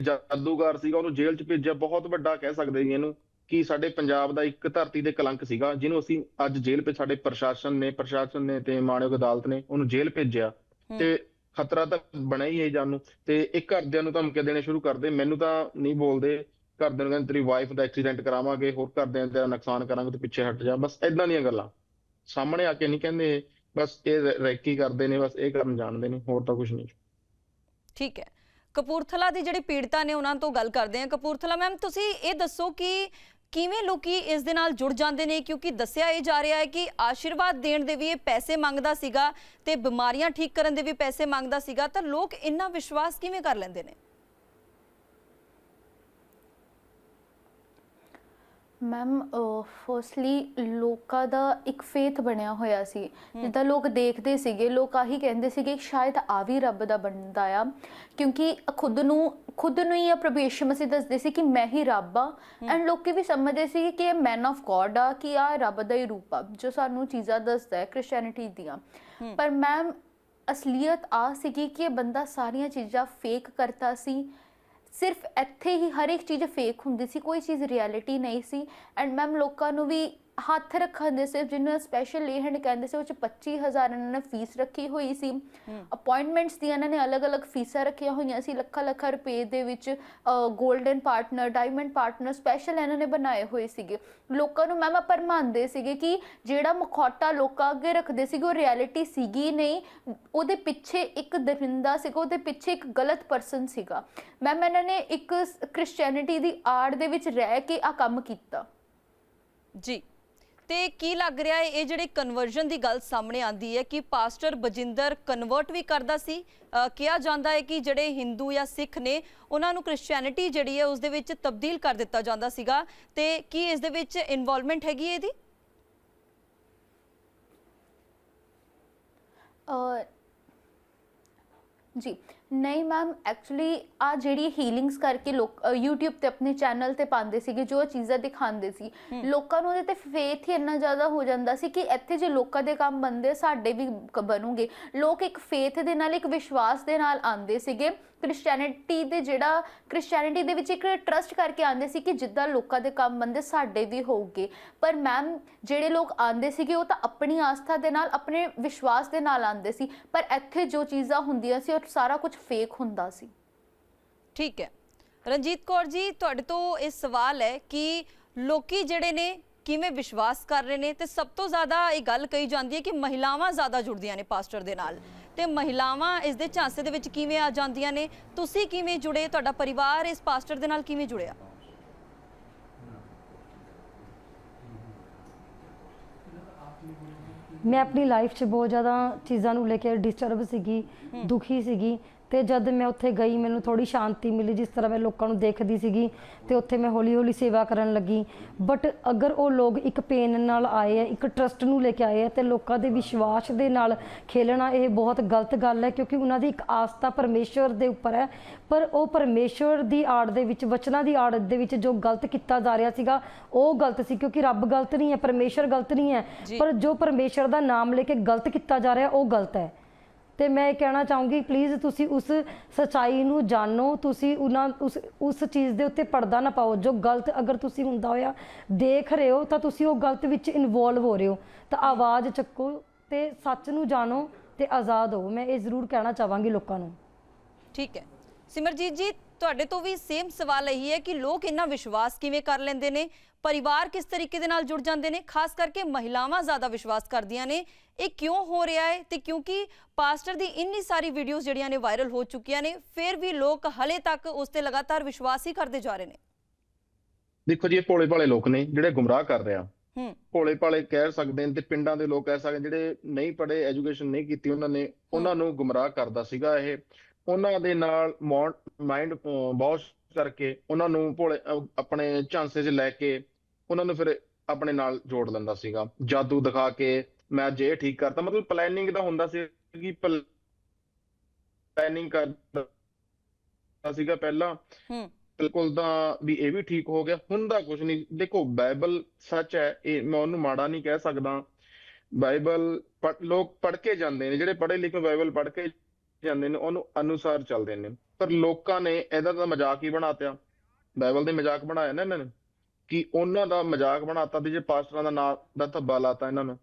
ਜਾਦੂਗਰ ਸੀਗਾ ਉਹਨੂੰ ਜੇਲ੍ਹ 'ਚ ਭੇਜਿਆ ਬਹੁਤ ਵੱਡਾ ਕਹਿ ਸਕਦੇ ਜੀ ਇਹਨੂੰ। ਕਿ ਸਾਡੇ ਪੰਜਾਬ ਦਾ ਇੱਕ ਧਰਤੀ ਦੇ ਕਲੰਕ ਸੀਗਾ ਜਿਹਨੂੰ ਅਸੀਂ ਅੱਜ ਜੇਲ੍ਹ 'ਚ ਸਾਡੇ ਪ੍ਰਸ਼ਾਸਨ ਨੇ ਪ੍ਰਸ਼ਾਸਨ ਨੇ ਤੇ ਮਾਣਯੋਗ ਅਦਾਲਤ ਨੇ ਉਹਨੂੰ ਜੇਲ੍ਹ ਭੇਜਿਆ। ਤੇ ਖਤਰਾ ਤਾਂ ਬਣਿਆ ਹੀ ਹੈ ਜਾਨ ਨੂੰ ਤੇ ਇਹ ਘਰਦਿਆਂ ਨੂੰ ਧਮਕੀਆਂ ਦੇਣੇ ਸ਼ੁਰੂ ਕਰਦੇ ਮੈਨੂੰ ਤਾਂ ਨਹੀਂ ਬੋਲਦੇ ਘਰਦਿਆਂ ਨੂੰ ਤੇਰੀ ਵਾਈਫ ਦਾ ਐਕਸੀਡੈਂਟ ਕਰਾਵਾਂਗੇ ਹੋਰ ਘਰਦਿਆਂ ਦਾ ਨੁਕਸਾਨ ਕਰਾਂਗੇ ਤੇ ਪਿੱਛੇ ਹਟ ਜਾ ਬਸ ਐਦਾਂ ਦੀਆਂ ਗੱਲਾਂ। ਸਾਹਮਣੇ ਆ ਕੇ ਨਹੀਂ ਕਹਿੰਦੇ ਬਸ ਇਹ ਰੈਕੀ ਕਰਦੇ ਨੇ ਬਸ ਇਹ ਕਰਨ ਜਾਣਦੇ ਨੇ ਹੋਰ ਤਾਂ ਕੁਝ ਨਹੀਂ। ਠੀਕ ਹੈ। ਕਪੂਰਥਲਾ ਦੀ ਜਿਹੜੀ ਪੀੜਤਾ ਨੇ ਉਹਨਾਂ ਤੋਂ ਗੱਲ ਕਰਦੇ ਹਾਂ। ਕਪੂਰਥਲਾ ਮੈਮ, ਤੁਸੀਂ ਇਹ ਦੱਸੋ ਕਿ ਕਿਵੇਂ ਲੋਕੀ ਇਸ ਦੇ ਨਾਲ ਜੁੜ ਜਾਂਦੇ ਨੇ? ਕਿਉਂਕਿ ਦੱਸਿਆ ਇਹ ਜਾ ਰਿਹਾ ਹੈ ਕਿ ਆਸ਼ੀਰਵਾਦ ਦੇਣ ਦੇ ਵੀ ਇਹ ਪੈਸੇ ਮੰਗਦਾ ਸੀਗਾ ਤੇ ਬਿਮਾਰੀਆਂ ਠੀਕ ਕਰਨ ਦੇ ਵੀ ਪੈਸੇ ਮੰਗਦਾ ਸੀਗਾ, ਤਾਂ ਲੋਕ ਇੰਨਾ ਵਿਸ਼ਵਾਸ ਕਿਵੇਂ ਕਰ ਲੈਂਦੇ ਨੇ? ਮੈਮ ਫਰਸਟਲੀ ਲੋਕਾਂ ਦਾ ਇੱਕ ਫੇਥ ਬਣਿਆ ਹੋਇਆ ਸੀ। ਜਿੱਦਾਂ ਲੋਕ ਦੇਖਦੇ ਸੀਗੇ ਲੋਕ ਆਹੀ ਕਹਿੰਦੇ ਸੀਗੇ ਕਿ ਸ਼ਾਇਦ ਆ ਵੀ ਰੱਬ ਦਾ ਬੰਦਾ ਆ। ਕਿਉਂਕਿ ਖੁਦ ਨੂੰ ਖੁਦ ਨੂੰ ਹੀ ਆ ਪ੍ਰਭੇਸ਼ ਮਸੀਹ ਦੱਸਦੇ ਸੀ ਕਿ ਮੈਂ ਹੀ ਰੱਬ ਆ। ਐਂਡ ਲੋਕੀ ਵੀ ਸਮਝਦੇ ਸੀ ਕਿ ਇਹ ਮੈਨ ਆਫ ਗੋਡ ਆ ਕਿ ਆ ਰੱਬ ਦਾ ਹੀ ਰੂਪ ਆ ਜੋ ਸਾਨੂੰ ਚੀਜ਼ਾਂ ਦੱਸਦਾ ਹੈ ਕ੍ਰਿਸਚੀਅਨਿਟੀ ਦੀਆਂ। ਪਰ ਮੈਮ ਅਸਲੀਅਤ ਆ ਸੀਗੀ ਕਿ ਇਹ ਬੰਦਾ ਸਾਰੀਆਂ ਚੀਜ਼ਾਂ ਫੇਕ ਕਰਤਾ ਸੀ ਸਿਰਫ ਇੱਥੇ ਹੀ ਹਰ ਇੱਕ ਚੀਜ਼ ਫੇਕ ਹੁੰਦੀ ਸੀ, ਕੋਈ ਚੀਜ਼ ਰਿਐਲਿਟੀ ਨਹੀਂ ਸੀ। ਐਂਡ ਮੈਮ ਲੋਕਾਂ ਨੂੰ ਵੀ ਹੱਥ ਰੱਖਣ ਦੇ ਸਿਰਫ ਜਿਹਨੂੰ ਸਪੈਸ਼ਲ ਲੇ ਹੈਂਡ ਕਹਿੰਦੇ ਸੀ ਉਹ ਚ 25000 ਇਹਨਾਂ ਨੇ ਫੀਸ ਰੱਖੀ ਹੋਈ ਸੀ। ਅਪਾਇੰਟਮੈਂਟਸ ਦੀਆਂ ਇਹਨਾਂ ਨੇ ਅਲੱਗ-ਅਲੱਗ ਫੀਸਾਂ ਰੱਖੀਆਂ ਹੋਈਆਂ ਸੀ ਲੱਖਾਂ ਲੱਖਾਂ ਰੁਪਏ ਦੇ ਵਿੱਚ golden partner diamond partner special ਇਹਨਾਂ ਨੇ ਬਣਾਏ ਹੋਏ ਸੀਗੇ। ਲੋਕਾਂ ਨੂੰ ਮੈਮ ਪਰਮਾਨਦੇ ਸੀਗੇ ਕਿ ਜਿਹੜਾ ਮੁਖੌਟਾ ਲੋਕਾਂ ਅੱਗੇ ਰੱਖਦੇ ਸੀਗੇ ਉਹ ਰਿਐਲਿਟੀ ਸੀਗੀ ਨਹੀਂ। ਉਹਦੇ ਪਿੱਛੇ ਇੱਕ ਦਰਿੰਦਾ ਸੀਗਾ ਉਹਦੇ ਪਿੱਛੇ ਇੱਕ ਗਲਤ ਪਰਸਨ ਸੀਗਾ। ਮੈਮ ਇਹਨਾਂ ਨੇ ਇੱਕ ਕ੍ਰਿਸਚੀਅਨਿਟੀ ਦੀ ਆੜ ਦੇ ਵਿੱਚ ਰਹਿ ਕੇ ਆ ਕੰਮ ਕੀਤਾ। ਜੀ। ਤੇ ਕੀ ਲੱਗ ਰਿਹਾ ਹੈ? ਇਹ ਜਿਹੜੇ ਕਨਵਰਜਨ ਦੀ ਗੱਲ ਸਾਹਮਣੇ ਆਂਦੀ ਹੈ ਕਿ ਪਾਸਟਰ ਬਜਿੰਦਰ ਕਨਵਰਟ ਵੀ ਕਰਦਾ ਸੀ। ਕਿਹਾ ਜਾਂਦਾ ਹੈ ਕਿ ਜਿਹੜੇ ਹਿੰਦੂ ਜਾਂ ਸਿੱਖ ਨੇ, ਉਹਨਾਂ ਨੂੰ ਕ੍ਰਿਸਚੀਅਨਿਟੀ ਜਿਹੜੀ ਹੈ, ਉਸ ਦੇ ਵਿੱਚ ਤਬਦੀਲ ਕਰ ਦਿੱਤਾ ਜਾਂਦਾ ਸੀਗਾ। ਤੇ ਕੀ ਇਸ ਦੇ ਵਿੱਚ ਇਨਵੋਲਵਮੈਂਟ ਹੈਗੀ ਹੈ ਇਹਦੀ? ਜੀ। ਨਹੀਂ ਮੈਮ ਐਕਚੁਅਲੀ ਆ ਜਿਹੜੀ ਹੀਲਿੰਗਸ ਕਰਕੇ ਲੋਕ ਅ, YouTube ਤੇ ਆਪਣੇ ਚੈਨਲ ਤੇ ਪਾਉਂਦੇ ਸੀਗੇ ਜੋ ਚੀਜ਼ਾਂ ਦਿਖਾਉਂਦੇ ਸੀ ਲੋਕਾਂ ਨੂੰ ਉਹਦੇ ਤੇ ਫੇਥ ਹੀ ਇੰਨਾ ਜ਼ਿਆਦਾ ਹੋ ਜਾਂਦਾ ਸੀ ਕਿ ਇੱਥੇ ਜੇ ਲੋਕਾਂ ਦੇ ਕੰਮ ਬੰਦੇ ਸਾਡੇ ਵੀ ਕ- ਬਣੂਗੇ। ਲੋਕ ਇੱਕ ਫੇਥ ਦੇ ਨਾਲ ਇੱਕ ਵਿਸ਼ਵਾਸ ਦੇ ਨਾਲ ਆਉਂਦੇ ਸੀਗੇ। ਕ੍ਰਿਸਚੀਅਨਿਟੀ ਦੇ ਜਿਹੜਾ ਕ੍ਰਿਸਚੀਅਨਿਟੀ ਦੇ ਵਿੱਚ ਇੱਕ ਟਰਸਟ ਕਰਕੇ ਆਉਂਦੇ ਸੀ ਕਿ ਜਿੱਦਾਂ ਲੋਕਾਂ ਦੇ ਕੰਮ ਬੰਦੇ ਸਾਡੇ ਵੀ ਹੋਊਗੇ। ਪਰ ਮੈਮ ਜਿਹੜੇ ਲੋਕ ਆਉਂਦੇ ਸੀਗੇ ਉਹ ਤਾਂ ਆਪਣੀ ਆਸਥਾ ਦੇ ਨਾਲ ਆਪਣੇ ਵਿਸ਼ਵਾਸ ਦੇ ਨਾਲ ਆਉਂਦੇ ਸੀ। ਪਰ ਇੱਥੇ ਜੋ ਚੀਜ਼ਾਂ ਹੁੰਦੀਆਂ ਸੀ ਉਹ ਸਾਰਾ ਕੁਝ ਫੇਕ ਹੁੰਦਾ ਸੀ। ਠੀਕ ਹੈ। ਰਣਜੀਤ ਕੌਰ ਜੀ ਤੁਹਾਡੇ ਤੋਂ ਇਹ ਸਵਾਲ ਹੈ ਕਿ ਲੋਕੀ ਜਿਹੜੇ ਨੇ ਕਿਵੇਂ ਵਿਸ਼ਵਾਸ ਕਰ ਰਹੇ ਨੇ ਤੇ ਸਭ ਤੋਂ ਜ਼ਿਆਦਾ ਇਹ ਗੱਲ ਕਹੀ ਜਾਂਦੀ ਹੈ ਕਿ ਮਹਿਲਾਵਾਂ ਜ਼ਿਆਦਾ ਜੁੜਦੀਆਂ ਨੇ ਪਾਸਟਰ ਦੇ ਨਾਲ ਤੇ ਮਹਿਲਾਵਾਂ ਇਸ ਦੇ ਝਾਂਸੇ ਦੇ ਵਿੱਚ ਕਿਵੇਂ ਆ ਜਾਂਦੀਆਂ ਨੇ? ਤੁਸੀਂ ਕਿਵੇਂ ਜੁੜੇ? ਤੁਹਾਡਾ ਪਰਿਵਾਰ ਇਸ ਪਾਸਟਰ ਦੇ ਨਾਲ ਕਿਵੇਂ ਜੁੜਿਆ? ਮੈਂ ਆਪਣੀ ਲਾਈਫ 'ਚ ਬਹੁਤ ਜ਼ਿਆਦਾ ਚੀਜ਼ਾਂ ਨੂੰ ਲੈ ਕੇ ਡਿਸਟਰਬ ਸੀਗੀ ਦੁਖੀ ਸੀਗੀ। ਤੇ ਜਦ ਮੈਂ ਉੱਥੇ ਗਈ ਮੈਨੂੰ ਥੋੜੀ ਸ਼ਾਂਤੀ ਮਿਲੀ ਜਿਸ ਤਰ੍ਹਾਂ ਮੈਂ ਲੋਕਾਂ ਨੂੰ ਦੇਖਦੀ ਸੀਗੀ ਤੇ ਉੱਥੇ ਮੈਂ ਹੌਲੀ ਹੌਲੀ ਸੇਵਾ ਕਰਨ ਲੱਗੀ। ਬਟ ਅਗਰ ਉਹ ਲੋਕ ਇੱਕ ਪੇਨ ਨਾਲ ਆਏ ਆ ਇੱਕ ਟਰਸਟ ਨੂੰ ਲੈ ਕੇ ਆਏ ਆ ਤੇ ਲੋਕਾਂ ਦੇ ਵਿਸ਼ਵਾਸ ਦੇ ਨਾਲ ਖੇਲਣਾ ਇਹ ਬਹੁਤ ਗਲਤ ਗੱਲ ਹੈ ਕਿਉਂਕਿ ਉਹਨਾਂ ਦੀ ਇੱਕ ਆਸਥਾ ਪਰਮੇਸ਼ਵਰ ਦੇ ਉੱਪਰ ਹੈ। ਪਰ ਉਹ ਪਰਮੇਸ਼ਵਰ ਦੀ ਆੜ ਦੇ ਵਿੱਚ ਵਚਨਾਂ ਦੀ ਆੜ ਦੇ ਵਿੱਚ ਜੋ ਗਲਤ ਕੀਤਾ ਜਾ ਰਿਹਾ ਸੀਗਾ ਉਹ ਗਲਤ ਸੀ ਕਿਉਂਕਿ ਰੱਬ ਗਲਤ ਨਹੀਂ ਹੈ ਪਰਮੇਸ਼ਵਰ ਗਲਤ ਨਹੀਂ ਹੈ। ਪਰ ਜੋ ਪਰਮੇਸ਼ਵਰ ਦਾ ਨਾਮ ਲੈ ਕੇ ਗਲਤ ਕੀਤਾ ਜਾ ਰਿਹਾ ਉਹ ਗਲਤ ਹੈ। ਤੇ ਮੈਂ ਇਹ ਕਹਿਣਾ ਚਾਹੂੰਗੀ ਪਲੀਜ਼ ਤੁਸੀਂ ਉਸ ਸਚਾਈ ਨੂੰ ਜਾਣੋ, ਤੁਸੀਂ ਉਹਨਾਂ ਉਸ ਉਸ ਚੀਜ਼ ਦੇ ਉੱਤੇ ਪਰਦਾ ਨਾ ਪਾਓ। ਜੋ ਗਲਤ ਅਗਰ ਤੁਸੀਂ ਹੁੰਦਾ ਹੋਇਆ ਦੇਖ ਰਹੇ ਹੋ, ਤਾਂ ਤੁਸੀਂ ਉਹ ਗਲਤ ਵਿੱਚ ਇਨਵੋਲਵ ਹੋ ਰਹੇ ਹੋ। ਤਾਂ ਆਵਾਜ਼ ਚੱਕੋ ਤੇ ਸੱਚ ਨੂੰ ਜਾਣੋ ਤੇ ਆਜ਼ਾਦ ਹੋ। ਮੈਂ ਇਹ ਜ਼ਰੂਰ ਕਹਿਣਾ ਚਾਹਾਂਗੀ ਲੋਕਾਂ ਨੂੰ। ਠੀਕ ਹੈ। ਸਿਮਰਜੀਤ ਜੀ ਤੁਹਾਡੇ ਤੋਂ ਵੀ ਸੇਮ ਸਵਾਲ ਇਹੀ ਹੈ ਕਿ ਲੋਕ ਇੰਨਾ ਵਿਸ਼ਵਾਸ ਕਿਵੇਂ ਕਰ ਲੈਂਦੇ ਨੇ? ਪਰਿਵਾਰ ਕਿਸ ਤਰੀਕੇ ਦੇ ਨਾਲ ਜੁੜ ਜਾਂਦੇ ਨੇ? ਖਾਸ ਕਰਕੇ ਮਹਿਲਾਵਾਂ ਜ਼ਿਆਦਾ ਵਿਸ਼ਵਾਸ ਕਰਦੀਆਂ ਨੇ। ਇਹ ਕਿਉਂ ਹੋ ਰਿਹਾ ਹੈ ਤੇ ਕਿਉਂਕਿ ਪਾਸਟਰ ਦੀ ਇੰਨੀ ਸਾਰੀ ਵੀਡੀਓਜ਼ ਜਿਹੜੀਆਂ ਨੇ ਵਾਇਰਲ ਹੋ ਚੁੱਕੀਆਂ ਨੇ ਫਿਰ ਵੀ ਲੋਕ ਹਲੇ ਤੱਕ ਉਸ ਤੇ ਲਗਾਤਾਰ ਵਿਸ਼ਵਾਸ ਹੀ ਕਰਦੇ ਜਾ ਰਹੇ ਨੇ। ਦੇਖੋ ਜੀ ਇਹ ਭੋਲੇ ਭਾਲੇ ਲੋਕ ਨੇ ਜਿਹੜੇ ਗੁੰਮਰਾਹ ਕਰ ਰਹੇ ਆ। ਭੋਲੇ ਭਾਲੇ ਕਹਿ ਸਕਦੇ ਨੇ ਤੇ ਪਿੰਡਾਂ ਦੇ ਲੋਕ ਕਹਿ ਸਕਦੇ ਜਿਹੜੇ ਨਹੀਂ ਪੜ੍ਹੇ ਐਜੂਕੇਸ਼ਨ ਨਹੀਂ ਕੀਤੀ ਉਹਨਾਂ ਨੇ ਉਹਨਾਂ ਨੂੰ ਗੁੰਮਰਾਹ ਕਰਦਾ ਸੀਗਾ ਇਹ। ਉਹਨਾਂ ਦੇ ਨਾਲ ਮਾਈਂਡ ਬਹੁਤ ਕਰਕੇ ਉਹਨਾਂ ਨੂੰ ਭੋਲੇ ਆਪਣੇ ਝਾਂਸੇ 'ਚ ਲੈ ਕੇ ਉਹਨਾਂ ਨੂੰ ਫਿਰ ਆਪਣੇ ਨਾਲ ਜੋੜ ਲੈਂਦਾ ਸੀਗਾ। ਜਾਦੂ ਦਿਖਾ ਕੇ ਮੈਂ ਇਹ ਠੀਕ ਕਰਤਾ। ਮਤਲਬ ਪਲੈਨਿੰਗ ਦਾ ਹੁੰਦਾ ਸੀ ਕਿ ਪਲੈਨਿੰਗ ਕਰਦਾ ਸੀਗਾ ਪਹਿਲਾਂ। ਹੂੰ। ਬਿਲਕੁਲ ਤਾਂ ਵੀ ਇਹ ਵੀ ਠੀਕ ਹੋ ਗਿਆ। ਹੁੰਦਾ ਕੁਝ ਨਹੀਂ। ਦੇਖੋ ਬਾਈਬਲ ਸੱਚ ਹੈ। ਇਹ ਮੈਂ ਉਹਨੂੰ ਮਾੜਾ ਨਹੀਂ ਕਹਿ ਸਕਦਾ। ਬਾਈਬਲ ਲੋਕ ਪੜ੍ਹ ਕੇ ਜਾਂਦੇ ਨੇ। ਜਿਹੜੇ ਪੜ੍ਹੇ ਲਿਖੇ ਬਾਈਬਲ ਪੜ੍ਹ ਕੇ ਜਾਂਦੇ ਨੇ ਉਹਨੂੰ ਅਨੁਸਾਰ ਚੱਲਦੇ ਨੇ। ਪਰ ਲੋਕਾਂ ਨੇ ਇਹਦਾ ਤਾਂ ਮਜ਼ਾਕ ਹੀ ਬਣਾਤਿਆ ਬਾਈਬਲ ਦੇ ਮਜ਼ਾਕ ਬਣਾਇਆ ਨਾ ਇਹਨਾਂ ਨੇ ਕਿ ਉਹਨਾਂ ਦਾ ਮਜ਼ਾਕ ਬਣਾਤਾ ਤੇ ਜੇ ਪਾਸਟਰਾਂ ਦਾ ਨਾਂ ਦਾ ਧੱਬਾ ਲਾਤਾ ਇਹਨਾਂ ਨੂੰ।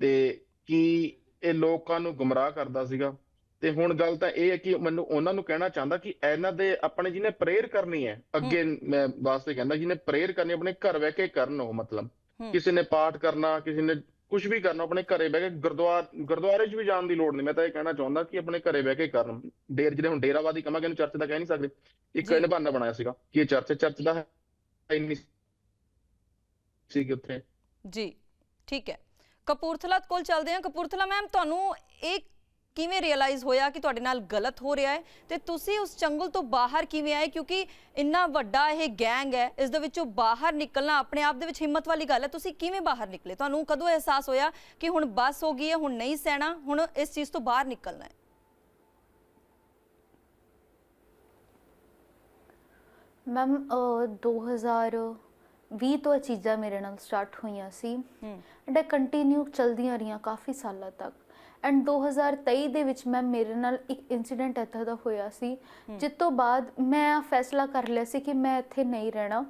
ਤੇ ਕੀ ਇਹ ਲੋਕਾਂ ਨੂੰ ਗੁੰਮਰਾਹ ਕਰਦਾ ਸੀਗਾ। ਤੇ ਹੁਣ ਗੱਲ ਤਾਂ ਇਹ ਹੈ ਕਿ ਮੈਨੂੰ ਉਹਨਾਂ ਨੂੰ ਕਹਿਣਾ ਚਾਹੁੰਦਾ ਕਿ ਇਹਨਾਂ ਦੇ ਆਪਣੇ ਜਿਹਨੇ ਪ੍ਰੇਅਰ ਕਰਨੀ ਹੈ ਅੱਗੇ ਮੈਂ ਵਾਸਤੇ ਕਹਿੰਦਾ ਜਿਹਨੇ ਪ੍ਰੇਅਰ ਕਰਨੀ ਆਪਣੇ ਘਰ ਬਹਿ ਕੇ ਕਰਨ ਉਹ ਮਤਲਬ। ਕਿਸੇ ਨੇ ਪਾਠ ਕਰਨਾ ਕਿਸੇ ਨੇ ਕੁਝ ਵੀ ਕਰਨਾ ਆਪਣੇ ਘਰੇ ਬਹਿ ਕੇ ਗੁਰਦੁਆਰ ਗੁਰਦੁਆਰੇ 'ਚ ਵੀ ਜਾਣ ਦੀ ਲੋੜ ਨਹੀਂ। ਮੈਂ ਤਾਂ ਇਹ ਕਹਿਣਾ ਚਾਹੁੰਦਾ ਕਿ ਆਪਣੇ ਘਰੇ ਬਹਿ ਕੇ ਕਰਨ। ਡੇਰ ਜਿਹੜੇ ਹੁਣ ਡੇਰਾਵਾਦੀ ਕਹਾਂਗੇ ਇਹਨੂੰ ਚਰਚ ਦਾ ਕਹਿ ਨਹੀਂ ਸਕਦੇ। ਇੱਕ। ਇਹਨੇ ਬਹਾਨਾ ਬਣਾਇਆ ਸੀਗਾ ਕਿ ਇਹ ਚਰਚ ਚਰਚ ਦਾ ਹੈ ਨਹੀਂ ਸੀ ਉੱਥੇ। ਜੀ ਠੀਕ ਹੈ। ਕਪੂਰਥਲਾ ਕੋਲ ਚੱਲਦੇ ਹਾਂ। ਕਪੂਰਥਲਾ ਮੈਮ ਤੁਹਾਨੂੰ ਇਹ ਕਿਵੇਂ ਰਿਅਲਾਈਜ਼ ਹੋਇਆ ਕਿ ਤੁਹਾਡੇ ਨਾਲ ਗਲਤ ਹੋ ਰਿਹਾ ਹੈ ਤੇ ਤੁਸੀਂ ਉਸ ਚੰਗਲ ਤੋਂ ਬਾਹਰ ਕਿਵੇਂ ਆਏ? ਕਿਉਂਕਿ ਇੰਨਾ ਵੱਡਾ ਇਹ ਗੈਂਗ ਹੈ ਇਸ ਦੇ ਵਿੱਚੋਂ ਬਾਹਰ ਨਿਕਲਣਾ ਆਪਣੇ ਆਪ ਦੇ ਵਿੱਚ ਹਿੰਮਤ ਵਾਲੀ ਗੱਲ ਹੈ। ਤੁਸੀਂ ਕਿਵੇਂ ਬਾਹਰ ਨਿਕਲੇ? ਤੁਹਾਨੂੰ ਕਦੋਂ ਅਹਿਸਾਸ ਹੋਇਆ ਕਿ ਹੁਣ ਬਸ ਹੋ ਗਈ ਹੈ ਹੁਣ ਨਹੀਂ ਸਹਿਣਾ ਹੁਣ ਇਸ ਚੀਜ਼ ਤੋਂ ਬਾਹਰ ਨਿਕਲਣਾ ਹੈ? ਮੈਮ ਅ, 2020 ਤੋਂ ਇਹ ਚੀਜ਼ਾਂ ਮੇਰੇ ਨਾਲ ਸਟਾਰਟ ਹੋਈਆਂ ਸੀ ਐਂਡ ਇਹ ਕੰਟੀਨਿਊ ਚਲਦੀਆਂ ਰਹੀਆਂ ਕਾਫੀ ਸਾਲਾਂ ਤੱਕ। ਐਂਡ 2023 ਦੇ ਵਿੱਚ ਮੈਂ ਮੇਰੇ ਨਾਲ ਇੱਕ ਇਨਸੀਡੈਂਟ ਇੱਦਾਂ ਦਾ ਹੋਇਆ ਸੀ ਜਿਸ ਤੋਂ ਬਾਅਦ ਮੈਂ ਫੈਸਲਾ ਕਰ ਲਿਆ ਸੀ ਕਿ ਮੈਂ ਇੱਥੇ ਨਹੀਂ ਰਹਿਣਾ।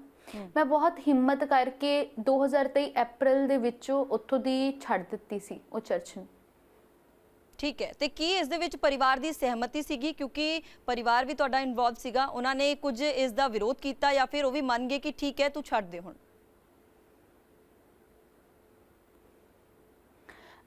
ਮੈਂ ਬਹੁਤ ਹਿੰਮਤ ਕਰਕੇ 2023 ਅਪ੍ਰੈਲ ਦੇ ਵਿੱਚ ਉੱਥੋਂ ਦੀ ਛੱਡ ਦਿੱਤੀ ਸੀ ਉਹ ਚਰਚ ਨੂੰ। ਠੀਕ ਹੈ। ਤੇ ਕੀ ਇਸ ਦੇ ਵਿੱਚ ਪਰਿਵਾਰ ਦੀ ਸਹਿਮਤੀ ਸੀਗੀ? ਕਿਉਂਕਿ ਪਰਿਵਾਰ ਵੀ ਤੁਹਾਡਾ ਇਨਵੋਲਵ ਸੀਗਾ ਉਹਨਾਂ ਨੇ ਕੁਝ ਇਸ ਦਾ ਵਿਰੋਧ ਕੀਤਾ ਜਾਂ ਫਿਰ ਉਹ ਵੀ ਮੰਨ ਗਏ ਕਿ ਠੀਕ ਹੈ ਤੂੰ ਛੱਡ ਦੇ ਹੁਣ।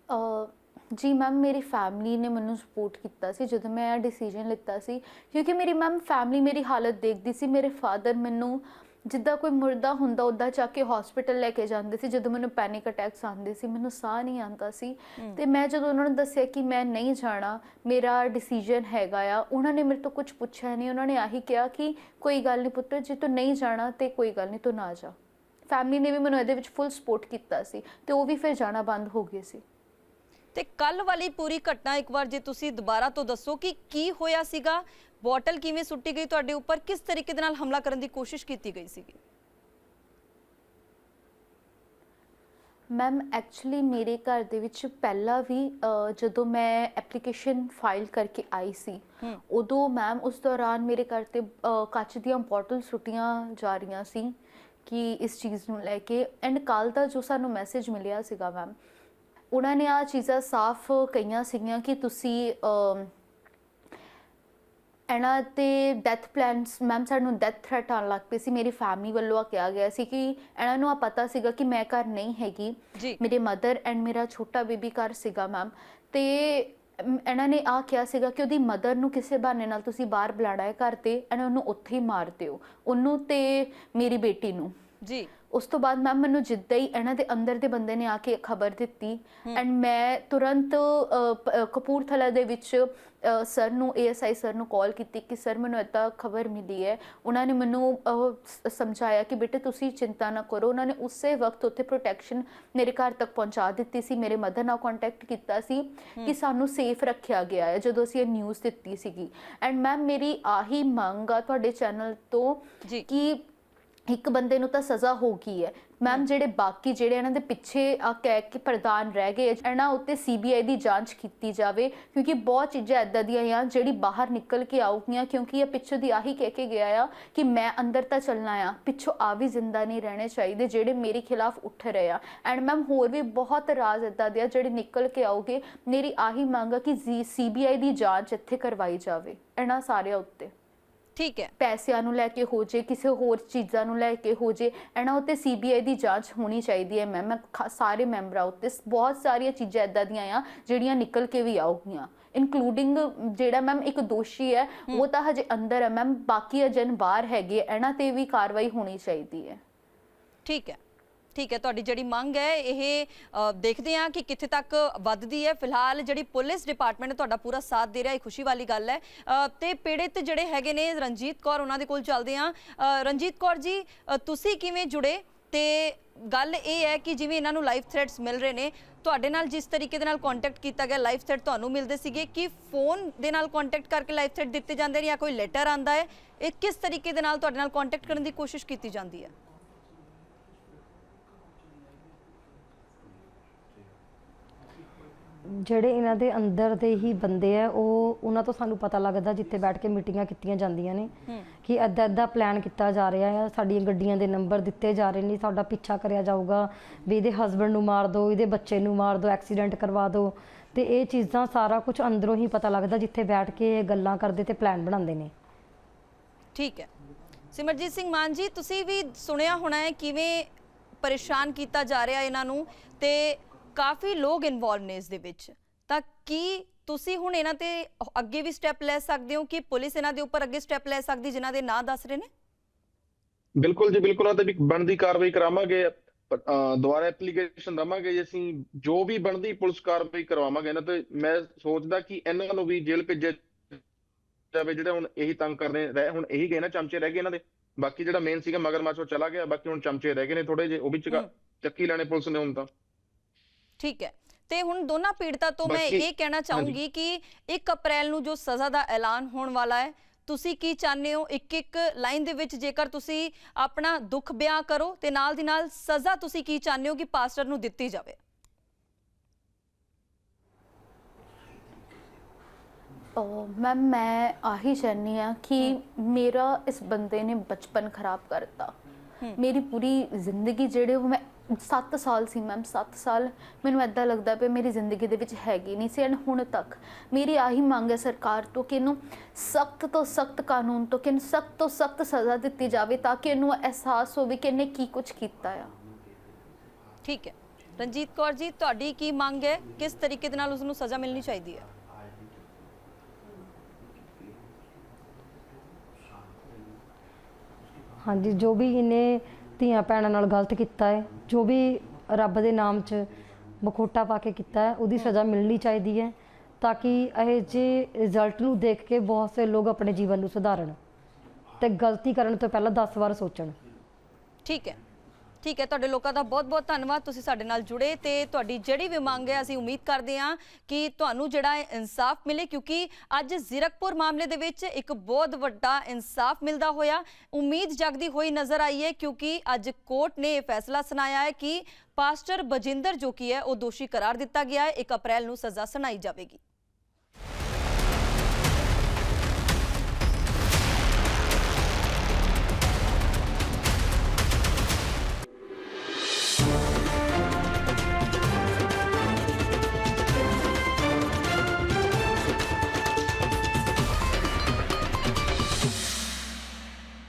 ਅ, ਜੀ ਮੈਮ ਮੇਰੀ ਫੈਮਿਲੀ ਨੇ ਮੈਨੂੰ ਸਪੋਰਟ ਕੀਤਾ ਸੀ ਜਦੋਂ ਮੈਂ ਇਹ ਡਿਸੀਜਨ ਲਿੱਤਾ ਸੀ। ਕਿਉਂਕਿ ਮੇਰੀ ਮੈਮ ਫੈਮਿਲੀ ਮੇਰੀ ਹਾਲਤ ਦੇਖਦੀ ਸੀ ਮੇਰੇ ਫਾਦਰ ਮੈਨੂੰ ਜਿੱਦਾਂ ਕੋਈ ਮੁਰਦਾ ਹੁੰਦਾ ਉੱਦਾਂ ਚੱਕ ਕੇ ਹਸਪੀਟਲ ਲੈ ਕੇ ਜਾਂਦੇ ਸੀ। ਜਦੋਂ ਮੈਨੂੰ ਪੈਨਿਕ ਅਟੈਕਸ ਆਉਂਦੇ ਸੀ ਮੈਨੂੰ ਸਾਹ ਨਹੀਂ ਆਉਂਦਾ ਸੀ। ਤੇ ਮੈਂ ਜਦੋਂ ਉਹਨਾਂ ਨੂੰ ਦੱਸਿਆ ਕਿ ਮੈਂ ਨਹੀਂ ਜਾਣਾ ਮੇਰਾ ਡਿਸੀਜਨ ਹੈਗਾ ਆ ਉਹਨਾਂ ਨੇ ਮੇਰੇ ਤੋਂ ਕੁਝ ਪੁੱਛਿਆ ਨਹੀਂ। ਉਹਨਾਂ ਨੇ ਆਹੀ ਕਿਹਾ ਕਿ ਕੋਈ ਗੱਲ ਨਹੀਂ ਪੁੱਤਰ ਜੇ ਤੂੰ ਨਹੀਂ ਜਾਣਾ ਤੇ ਕੋਈ ਗੱਲ ਨਹੀਂ ਤੂੰ ਨਾ ਜਾ। ਫੈਮਿਲੀ ਨੇ ਵੀ ਮੈਨੂੰ ਇਹਦੇ ਵਿੱਚ ਫੁੱਲ ਸਪੋਰਟ ਕੀਤਾ ਸੀ ਤੇ ਉਹ ਵੀ ਫਿਰ ਜਾਣਾ ਬੰਦ ਹੋ ਗਏ ਸੀ। ਤੇ ਕੱਲ ਵਾਲੀ ਪੂਰੀ ਘਟਨਾ ਇੱਕ ਵਾਰ ਜੇ ਤੁਸੀਂ ਦੁਬਾਰਾ ਤੋਂ ਦੱਸੋ ਕਿ ਕੀ ਹੋਇਆ ਸੀਗਾ? ਬੋਟਲ ਕਿਵੇਂ ਸੁੱਟੀ ਗਈ? ਤੁਹਾਡੇ ਉੱਪਰ ਕਿਸ ਤਰੀਕੇ ਦੇ ਨਾਲ ਹਮਲਾ ਕਰਨ ਦੀ ਕੋਸ਼ਿਸ਼ ਕੀਤੀ ਗਈ ਸੀਗੀ? ਮੈਮ ਐਕਚੁਅਲੀ ਮੇਰੇ ਘਰ ਦੇ ਵਿੱਚ ਪਹਿਲਾਂ ਵੀ ਜਦੋਂ ਮੈਂ ਐਪਲੀਕੇਸ਼ਨ ਫਾਈਲ ਕਰਕੇ ਆਈ ਸੀ। ਉਦੋਂ ਮੈਮ ਉਸ ਦੌਰਾਨ ਮੇਰੇ ਘਰ ਤੇ ਕੱਚ ਦੀਆਂ ਬੋਟਲ ਸੁੱਟੀਆਂ ਜਾ ਰਹੀਆਂ ਸੀ ਕਿ ਇਸ ਚੀਜ਼ ਨੂੰ ਲੈ ਕੇ। ਐਂਡ ਕੱਲ ਦਾ ਜੋ ਸਾਨੂੰ ਮੈਸੇਜ ਮਿਲਿਆ ਸੀਗਾ ਮੈਮ ਉਹਨਾਂ ਨੇ ਆ ਚੀਜ਼ਾਂ ਸਾਫ਼ ਕਹੀਆਂ ਸੀਗੀਆਂ ਕਿ ਤੁਸੀਂ ਇਹਨਾਂ ਤੇ ਡੈਥ ਪਲਾਨਸ ਮੈਮ ਸਾਨੂੰ ਡੈਥ ਥ੍ਰੈਟ ਆਉਣ ਲੱਗ ਪਈ ਸੀ। ਮੇਰੀ ਫੈਮਿਲੀ ਵੱਲੋਂ ਆ ਕਿਹਾ ਗਿਆ ਸੀ ਕਿ ਇਹਨਾਂ ਨੂੰ ਆ ਪਤਾ ਸੀਗਾ ਕਿ ਮੈਂ ਘਰ ਨਹੀਂ ਹੈਗੀ। ਮੇਰੇ ਮਦਰ ਐਂਡ ਮੇਰਾ ਛੋਟਾ ਬੇਬੀ ਘਰ ਸੀਗਾ ਮੈਮ ਤੇ ਇਹਨਾਂ ਨੇ ਆ ਕਿਹਾ ਸੀਗਾ ਕਿ ਉਹਦੀ ਮਦਰ ਨੂੰ ਕਿਸੇ ਬਹਾਨੇ ਨਾਲ ਤੁਸੀਂ ਬਾਹਰ ਬੁਲਾਣਾ ਹੈ ਘਰ ਤੇ ਇਹਨਾਂ ਨੂੰ ਉੱਥੇ ਹੀ ਮਾਰ ਦਿਓ। ਉਹਨੂੰ ਤੇ ਮੇਰੀ ਬੇਟੀ ਨੂੰ। ਜੀ। ਉਸ ਤੋਂ ਬਾਅਦ ਮੈਮ ਮੈਨੂੰ ਜਿੱਦਾਂ ਹੀ ਇਹਨਾਂ ਦੇ ਅੰਦਰ ਦੇ ਬੰਦੇ ਨੇ ਆ ਕੇ ਖਬਰ ਦਿੱਤੀ ਐਂਡ ਮੈਂ ਤੁਰੰਤ ਅ, ਕਪੂਰਥਲਾ ਦੇ ਵਿੱਚ ਸਰ ਨੂੰ ਏਐਸਆਈ ਸਰ ਨੂੰ ਕਾਲ ਕੀਤੀ ਕਿ ਸਰ ਮੈਨੂੰ ਇੱਦਾਂ ਖਬਰ ਮਿਲੀ ਹੈ। ਉਹਨਾਂ ਨੇ ਮੈਨੂੰ ਸ- ਸਮਝਾਇਆ ਕਿ ਬੇਟੇ ਤੁਸੀਂ ਚਿੰਤਾ ਨਾ ਕਰੋ। ਉਹਨਾਂ ਨੇ ਉਸੇ ਵਕਤ ਉੱਥੇ ਪ੍ਰੋਟੈਕਸ਼ਨ ਮੇਰੇ ਘਰ ਤੱਕ ਪਹੁੰਚਾ ਦਿੱਤੀ ਸੀ। ਮੇਰੇ ਮਦਰ ਨਾਲ ਕੰਟੈਕਟ ਕੀਤਾ ਸੀ ਕਿ ਸਾਨੂੰ ਸੇਫ ਰੱਖਿਆ ਗਿਆ ਹੈ ਜਦੋਂ ਅਸੀਂ ਇਹ ਨਿਊਜ਼ ਦਿੱਤੀ ਸੀਗੀ। ਐਂਡ ਮੈਮ ਮੇਰੀ ਆਹੀ ਮੰਗ ਆ ਤੁਹਾਡੇ ਚੈਨਲ ਤੋਂ ਜੀ। ਕਿ ਇੱਕ ਬੰਦੇ ਨੂੰ ਤਾਂ ਸਜ਼ਾ ਹੋ ਗਈ ਹੈ। ਮੈਮ ਜਿਹੜੇ ਬਾਕੀ ਜਿਹੜੇ ਇਹਨਾਂ ਦੇ ਪਿੱਛੇ ਆ ਕਹਿ ਕੇ ਪ੍ਰਧਾਨ ਰਹਿ ਗਏ ਇਹਨਾਂ ਉੱਤੇ ਸੀਬੀਆਈ ਦੀ ਜਾਂਚ ਕੀਤੀ ਜਾਵੇ ਕਿਉਂਕਿ ਬਹੁਤ ਚੀਜ਼ਾਂ ਇਦਾਂ ਦੀਆਂ ਆ ਜਿਹੜੀ ਬਾਹਰ ਨਿਕਲ ਕੇ ਆਉਗੀਆਂ ਕਿਉਂਕਿ ਇਹ ਪਿੱਛੋਂ ਦੀ ਆਹੀ ਕਹਿ ਕੇ ਗਿਆ ਆ ਕਿ ਮੈਂ ਅੰਦਰ ਤਾਂ ਚੱਲਣਾ ਆ ਪਿੱਛੋਂ ਆ ਵੀ ਜ਼ਿੰਦਾ ਨਹੀਂ ਰਹਿਣੇ ਚਾਹੀਦੇ ਜਿਹੜੇ ਮੇਰੇ ਖਿਲਾਫ ਉੱਠ ਰਹੇ ਆ। ਐਂਡ ਮੈਮ ਹੋਰ ਵੀ ਬਹੁਤ ਰਾਜ਼ ਇਦਾਂ ਦੇ ਆ ਜਿਹੜੇ ਨਿਕਲ ਕੇ ਆਉਗੇ ਮੇਰੀ ਆਹੀ ਮੰਗ ਆ ਕਿ ਸੀਬੀਆਈ ਦੀ ਜਾਂਚ ਇੱਥੇ ਕਰਵਾਈ ਜਾਵੇ ਇਹਨਾਂ ਸਾਰਿਆਂ ਉੱਤੇ। ਠੀਕ ਹੈ। ਪੈਸਿਆਂ ਨੂੰ ਲੈ ਕੇ ਹੋ ਜੇ ਕਿਸੇ ਹੋਰ ਚੀਜ਼ਾਂ ਨੂੰ ਲੈ ਕੇ ਹੋ ਜੇ ਇਹਨਾਂ ਉੱਤੇ ਸੀਬੀਆਈ ਦੀ ਜਾਂਚ ਹੋਣੀ ਚਾਹੀਦੀ ਹੈ ਮੈਮ ਮੈਂ ਸਾਰੇ ਮੈਂਬਰਾਂ ਉੱਤੇ ਬਹੁਤ ਸਾਰੀਆਂ ਚੀਜ਼ਾਂ ਇਦਾਂ ਦੀਆਂ ਆ ਜਿਹੜੀਆਂ ਨਿਕਲ ਕੇ ਵੀ ਆਉਗੀਆਂ। ਇਨਕਲੂਡਿੰਗ ਜਿਹੜਾ ਮੈਮ ਇੱਕ ਦੋਸ਼ੀ ਹੈ ਉਹ ਤਾਂ ਹਜੇ ਅੰਦਰ ਹੈ ਮੈਮ ਬਾਕੀ ਅਜਨ ਬਾਹਰ ਹੈਗੇ ਇਹਨਾਂ ਤੇ ਵੀ ਕਾਰਵਾਈ ਹੋਣੀ ਚਾਹੀਦੀ ਹੈ। ਠੀਕ ਹੈ। ਠੀਕ ਹੈ ਤੁਹਾਡੀ ਜਿਹੜੀ ਮੰਗ ਹੈ ਇਹ ਦੇਖਦੇ ਹਾਂ ਕਿ ਕਿੱਥੇ ਤੱਕ ਵੱਧਦੀ ਹੈ। ਫਿਲਹਾਲ ਜਿਹੜੀ ਪੁਲਿਸ ਡਿਪਾਰਟਮੈਂਟ ਤੁਹਾਡਾ ਪੂਰਾ ਸਾਥ ਦੇ ਰਿਹਾ ਇਹ ਖੁਸ਼ੀ ਵਾਲੀ ਗੱਲ ਹੈ। ਅ, ਤੇ ਪੀੜਿਤ ਜਿਹੜੇ ਹੈਗੇ ਨੇ ਰਣਜੀਤ ਕੌਰ ਉਹਨਾਂ ਦੇ ਕੋਲ ਚੱਲਦੇ ਹਾਂ। ਰਣਜੀਤ ਕੌਰ ਜੀ ਤੁਸੀਂ ਕਿਵੇਂ ਜੁੜੇ? ਤੇ ਗੱਲ ਇਹ ਹੈ ਕਿ ਜਿਵੇਂ ਇਹਨਾਂ ਨੂੰ ਲਾਈਵ ਥ੍ਰੈਟਸ ਮਿਲ ਰਹੇ ਨੇ ਤੁਹਾਡੇ ਨਾਲ ਜਿਸ ਤਰੀਕੇ ਦੇ ਨਾਲ ਕੰਟੈਕਟ ਕੀਤਾ ਗਿਆ ਲਾਈਵ ਥ੍ਰੈਟ ਤੁਹਾਨੂੰ ਮਿਲਦੇ ਸੀਗੇ ਕਿ ਫੋਨ ਦੇ ਨਾਲ ਕੰਟੈਕਟ ਕਰਕੇ ਲਾਈਵ ਥ੍ਰੈਟ ਦਿੱਤੇ ਜਾਂਦੇ ਨੇ ਜਾਂ ਕੋਈ ਲੈਟਰ ਆਂਦਾ ਹੈ? ਇਹ ਕਿਸ ਤਰੀਕੇ ਦੇ ਨਾਲ ਤੁਹਾਡੇ ਨਾਲ ਕੰਟੈਕਟ ਕਰਨ ਦੀ ਕੋਸ਼ਿਸ਼ ਕੀਤੀ ਜਾਂਦੀ ਹੈ? ਜਿਹੜੇ ਇਹਨਾਂ ਦੇ ਅੰਦਰ ਦੇ ਹੀ ਬੰਦੇ ਆ ਉਹ ਉਹਨਾਂ ਤੋਂ ਸਾਨੂੰ ਪਤਾ ਲੱਗਦਾ ਜਿੱਥੇ ਬੈਠ ਕੇ ਮੀਟਿੰਗਾਂ ਕੀਤੀਆਂ ਜਾਂਦੀਆਂ ਨੇ ਕਿ ਐਦਾਂ ਐਦਾਂ ਪਲਾਨ ਕੀਤਾ ਜਾ ਰਿਹਾ ਹੈ ਸਾਡੀਆਂ ਗੱਡੀਆਂ ਦੇ ਨੰਬਰ ਦਿੱਤੇ ਜਾ ਰਹੇ ਨੇ ਸਾਡਾ ਪਿੱਛਾ ਕਰਿਆ ਜਾਊਗਾ ਵੀ ਇਹਦੇ ਹਸਬੰਡ ਨੂੰ ਮਾਰ ਦਿਓ ਇਹਦੇ ਬੱਚੇ ਨੂੰ ਮਾਰ ਦਿਓ ਐਕਸੀਡੈਂਟ ਕਰਵਾ ਦਿਓ ਤੇ ਇਹ ਚੀਜ਼ਾਂ ਸਾਰਾ ਕੁਝ ਅੰਦਰੋਂ ਹੀ ਪਤਾ ਲੱਗਦਾ ਜਿੱਥੇ ਬੈਠ ਕੇ ਇਹ ਗੱਲਾਂ ਕਰਦੇ ਤੇ ਪਲਾਨ ਬਣਾਉਂਦੇ ਨੇ। ਠੀਕ ਹੈ। ਸਿਮਰਜੀਤ ਸਿੰਘ ਮਾਨ ਜੀ ਤੁਸੀਂ ਵੀ ਸੁਣਿਆ ਹੋਣਾ ਹੈ ਕਿਵੇਂ ਪਰੇਸ਼ਾਨ ਕੀਤਾ ਜਾ ਰਿਹਾ ਇਹਨਾਂ ਨੂੰ ਤੇ ਕਾਫੀ ਲੋਕ ਇਨਵੋਲਵ ਨੇ ਇਸ ਦੇ ਵਿੱਚ। ਤਾਂ ਕੀ ਤੁਸੀਂ ਹੁਣ ਇਹਨਾਂ ਤੇ ਅੱਗੇ ਵੀ ਸਟੈਪ ਲੈ ਸਕਦੇ ਹੋ ਕਿ ਪੁਲਿਸ ਇਹਨਾਂ ਦੇ ਉੱਪਰ ਅੱਗੇ ਸਟੈਪ ਲੈ ਸਕਦੀ ਜਿਨ੍ਹਾਂ ਦੇ ਨਾਂ ਦੱਸ ਰਹੇ ਨੇ? ਬਿਲਕੁਲ ਜੀ ਬਿਲਕੁਲ। ਆ ਤੇ ਵੀ ਬਣਦੀ ਕਾਰਵਾਈ ਕਰਾਵਾਂਗੇ। ਦੁਬਾਰਾ ਐਪਲੀਕੇਸ਼ਨ ਦਵਾਂਗੇ ਜੀ ਅਸੀਂ। ਜੋ ਵੀ ਬਣਦੀ ਪੁਲਿਸ ਕਾਰਵਾਈ ਕਰਵਾਵਾਂਗੇ ਇਹਨਾਂ ਤੇ। ਮੈਂ ਸੋਚਦਾ ਕਿ ਇਹਨਾਂ ਨੂੰ ਵੀ ਜੇਲ੍ਹ ਭੇਜਿਆ ਜਾਵੇ ਜਿਹੜੇ ਹੁਣ ਇਹੀ ਤੰਗ ਕਰ ਰਹੇ ਹੁਣ ਇਹੀ ਗਏ ਨਾ ਚਮਚੇ ਰਹਿ ਗਏ ਇਹਨਾਂ ਦੇ। ਬਾਕੀ ਜਿਹੜਾ ਮੇਨ ਸੀਗਾ ਮਗਰਮੱਛ ਉਹ ਚਲਾ ਗਿਆ। ਬਾਕੀ ਹੁਣ ਚਮਚੇ ਰਹਿ ਗਏ ਨੇ ਥੋੜੇ ਜਿਹੇ। ਉਹ ਵੀ। ਚੱਕੀ ਲੈਣੇ ਪੁਲਿਸ ਨੇ ਹੁਣ ਤਾਂ। ਠੀਕ ਹੈ। ਤੇ ਹੁਣ ਦੋਨਾਂ ਪੀੜਤਾਂ ਤੋਂ ਮੈਂ ਇਹ ਕਹਿਣਾ ਚਾਹੂੰਗੀ ਕਿ 1 ਅਪ੍ਰੈਲ ਨੂੰ ਜੋ ਸਜ਼ਾ ਦਾ ਐਲਾਨ ਹੋਣ ਵਾਲਾ ਹੈ ਤੁਸੀਂ ਕੀ ਚਾਹੁੰਦੇ ਹੋ? ਇੱਕ ਇੱਕ ਲਾਈਨ ਦੇ ਵਿੱਚ ਜੇਕਰ ਤੁਸੀਂ ਆਪਣਾ ਦੁੱਖ ਬਿਆਨ ਕਰੋ ਤੇ ਨਾਲ ਦੀ ਨਾਲ ਸਜ਼ਾ ਤੁਸੀਂ ਕੀ ਚਾਹੁੰਦੇ ਹੋ ਕਿ ਪਾਸਟਰ ਨੂੰ ਦਿੱਤੀ ਜਾਵੇ? ਮੈਮ ਮੈਂ ਆਹੀ ਚਾਹੁੰਦੀ ਆ ਕਿ ਮੇਰਾ ਇਸ ਬੰਦੇ ਨੇ ਬਚਪਨ ਖਰਾਬ ਕਰਤਾ ਮੇਰੀ ਪੂਰੀ ਜ਼ਿੰਦਗੀ ਜਿਹੜੇ ਉਹ ਮੈਂ 7 ਸਾਲ ਸੀ ਮੈਮ 7 ਸਾਲ ਮੈਨੂੰ ਐਦਾਂ ਲੱਗਦਾ ਪਿਆ ਮੇਰੀ ਜ਼ਿੰਦਗੀ ਦੇ ਵਿੱਚ ਹੈਗੀ ਨਹੀਂ ਸੀ ਐਂਡ ਹੁਣ ਤੱਕ। ਮੇਰੀ ਆਹੀ ਮੰਗ ਹੈ ਸਰਕਾਰ ਤੋਂ ਕਿ ਇਹਨੂੰ ਸਖਤ ਤੋਂ ਸਖਤ ਕਾਨੂੰਨ ਤੋਂ ਕਿ ਇਹਨੂੰ ਸਖਤ ਤੋਂ ਸਖਤ ਸਜ਼ਾ ਦਿੱਤੀ ਜਾਵੇ ਤਾਂ ਕਿ ਇਹਨੂੰ ਅਹਿਸਾਸ ਹੋਵੇ ਕਿ ਇਹਨੇ ਕੀ ਕੁਝ ਕੀਤਾ ਆ। ਠੀਕ ਹੈ। ਰਣਜੀਤ ਕੌਰ ਜੀ ਤੁਹਾਡੀ ਕੀ ਮੰਗ ਹੈ? ਕਿਸ ਤਰੀਕੇ ਦੇ ਨਾਲ ਉਸ ਨੂੰ ਸਜ਼ਾ ਮਿਲਣੀ ਚਾਹੀਦੀ ਹੈ? ਹਾਂਜੀ ਜੋ ਵੀ ਇਹਨੇ ਧੀਆਂ ਭੈਣਾਂ ਨਾਲ ਗਲਤ ਕੀਤਾ ਹੈ, ਜੋ ਵੀ ਰੱਬ ਦੇ ਨਾਮ 'ਚ ਮਖੋਟਾ ਪਾ ਕੇ ਕੀਤਾ ਹੈ, ਉਹਦੀ ਸਜ਼ਾ ਮਿਲਣੀ ਚਾਹੀਦੀ ਹੈ ਤਾਂ ਕਿ ਇਹ ਜੇ ਰਿਜ਼ਲਟ ਨੂੰ ਦੇਖ ਕੇ ਬਹੁਤ ਸੇ ਲੋਕ ਆਪਣੇ ਜੀਵਨ ਨੂੰ ਸੁਧਾਰਨ ਤੇ ਗਲਤੀ ਕਰਨ ਤੋਂ ਪਹਿਲਾਂ 10 ਵਾਰ ਸੋਚਣ। ਠੀਕ ਹੈ। ਠੀਕ ਹੈ, ਤੁਹਾਡੇ ਲੋਕਾਂ ਦਾ ਬਹੁਤ-ਬਹੁਤ ਧੰਨਵਾਦ, ਤੁਸੀਂ ਸਾਡੇ ਨਾਲ ਜੁੜੇ ਤੇ ਤੁਹਾਡੀ ਜਿਹੜੀ ਵੀ ਮੰਗ ਹੈ, ਅਸੀਂ ਉਮੀਦ ਕਰਦੇ ਹਾਂ ਕਿ ਤੁਹਾਨੂੰ ਜਿਹੜਾ ਇਨਸਾਫ ਮਿਲੇ ਕਿਉਂਕਿ ਅੱਜ ਜ਼ੀਰਕਪੁਰ ਮਾਮਲੇ ਦੇ ਵਿੱਚ ਇੱਕ ਬਹੁਤ ਵੱਡਾ ਇਨਸਾਫ ਮਿਲਦਾ ਹੋਇਆ। ਉਮੀਦ ਜਗਦੀ ਹੋਈ ਨਜ਼ਰ ਆਈ ਹੈ ਕਿਉਂਕਿ ਅੱਜ ਕੋਰਟ ਨੇ ਇਹ ਫੈਸਲਾ ਸੁਣਾਇਆ ਹੈ ਕਿ ਪਾਸਟਰ ਬਜਿੰਦਰ ਜੋ ਕੀ ਹੈ, ਉਹ ਦੋਸ਼ੀ ਕਰਾਰ ਦਿੱਤਾ ਗਿਆ ਹੈ। 1 ਅਪ੍ਰੈਲ ਨੂੰ ਸਜ਼ਾ ਸੁਣਾਈ ਜਾਵੇਗੀ।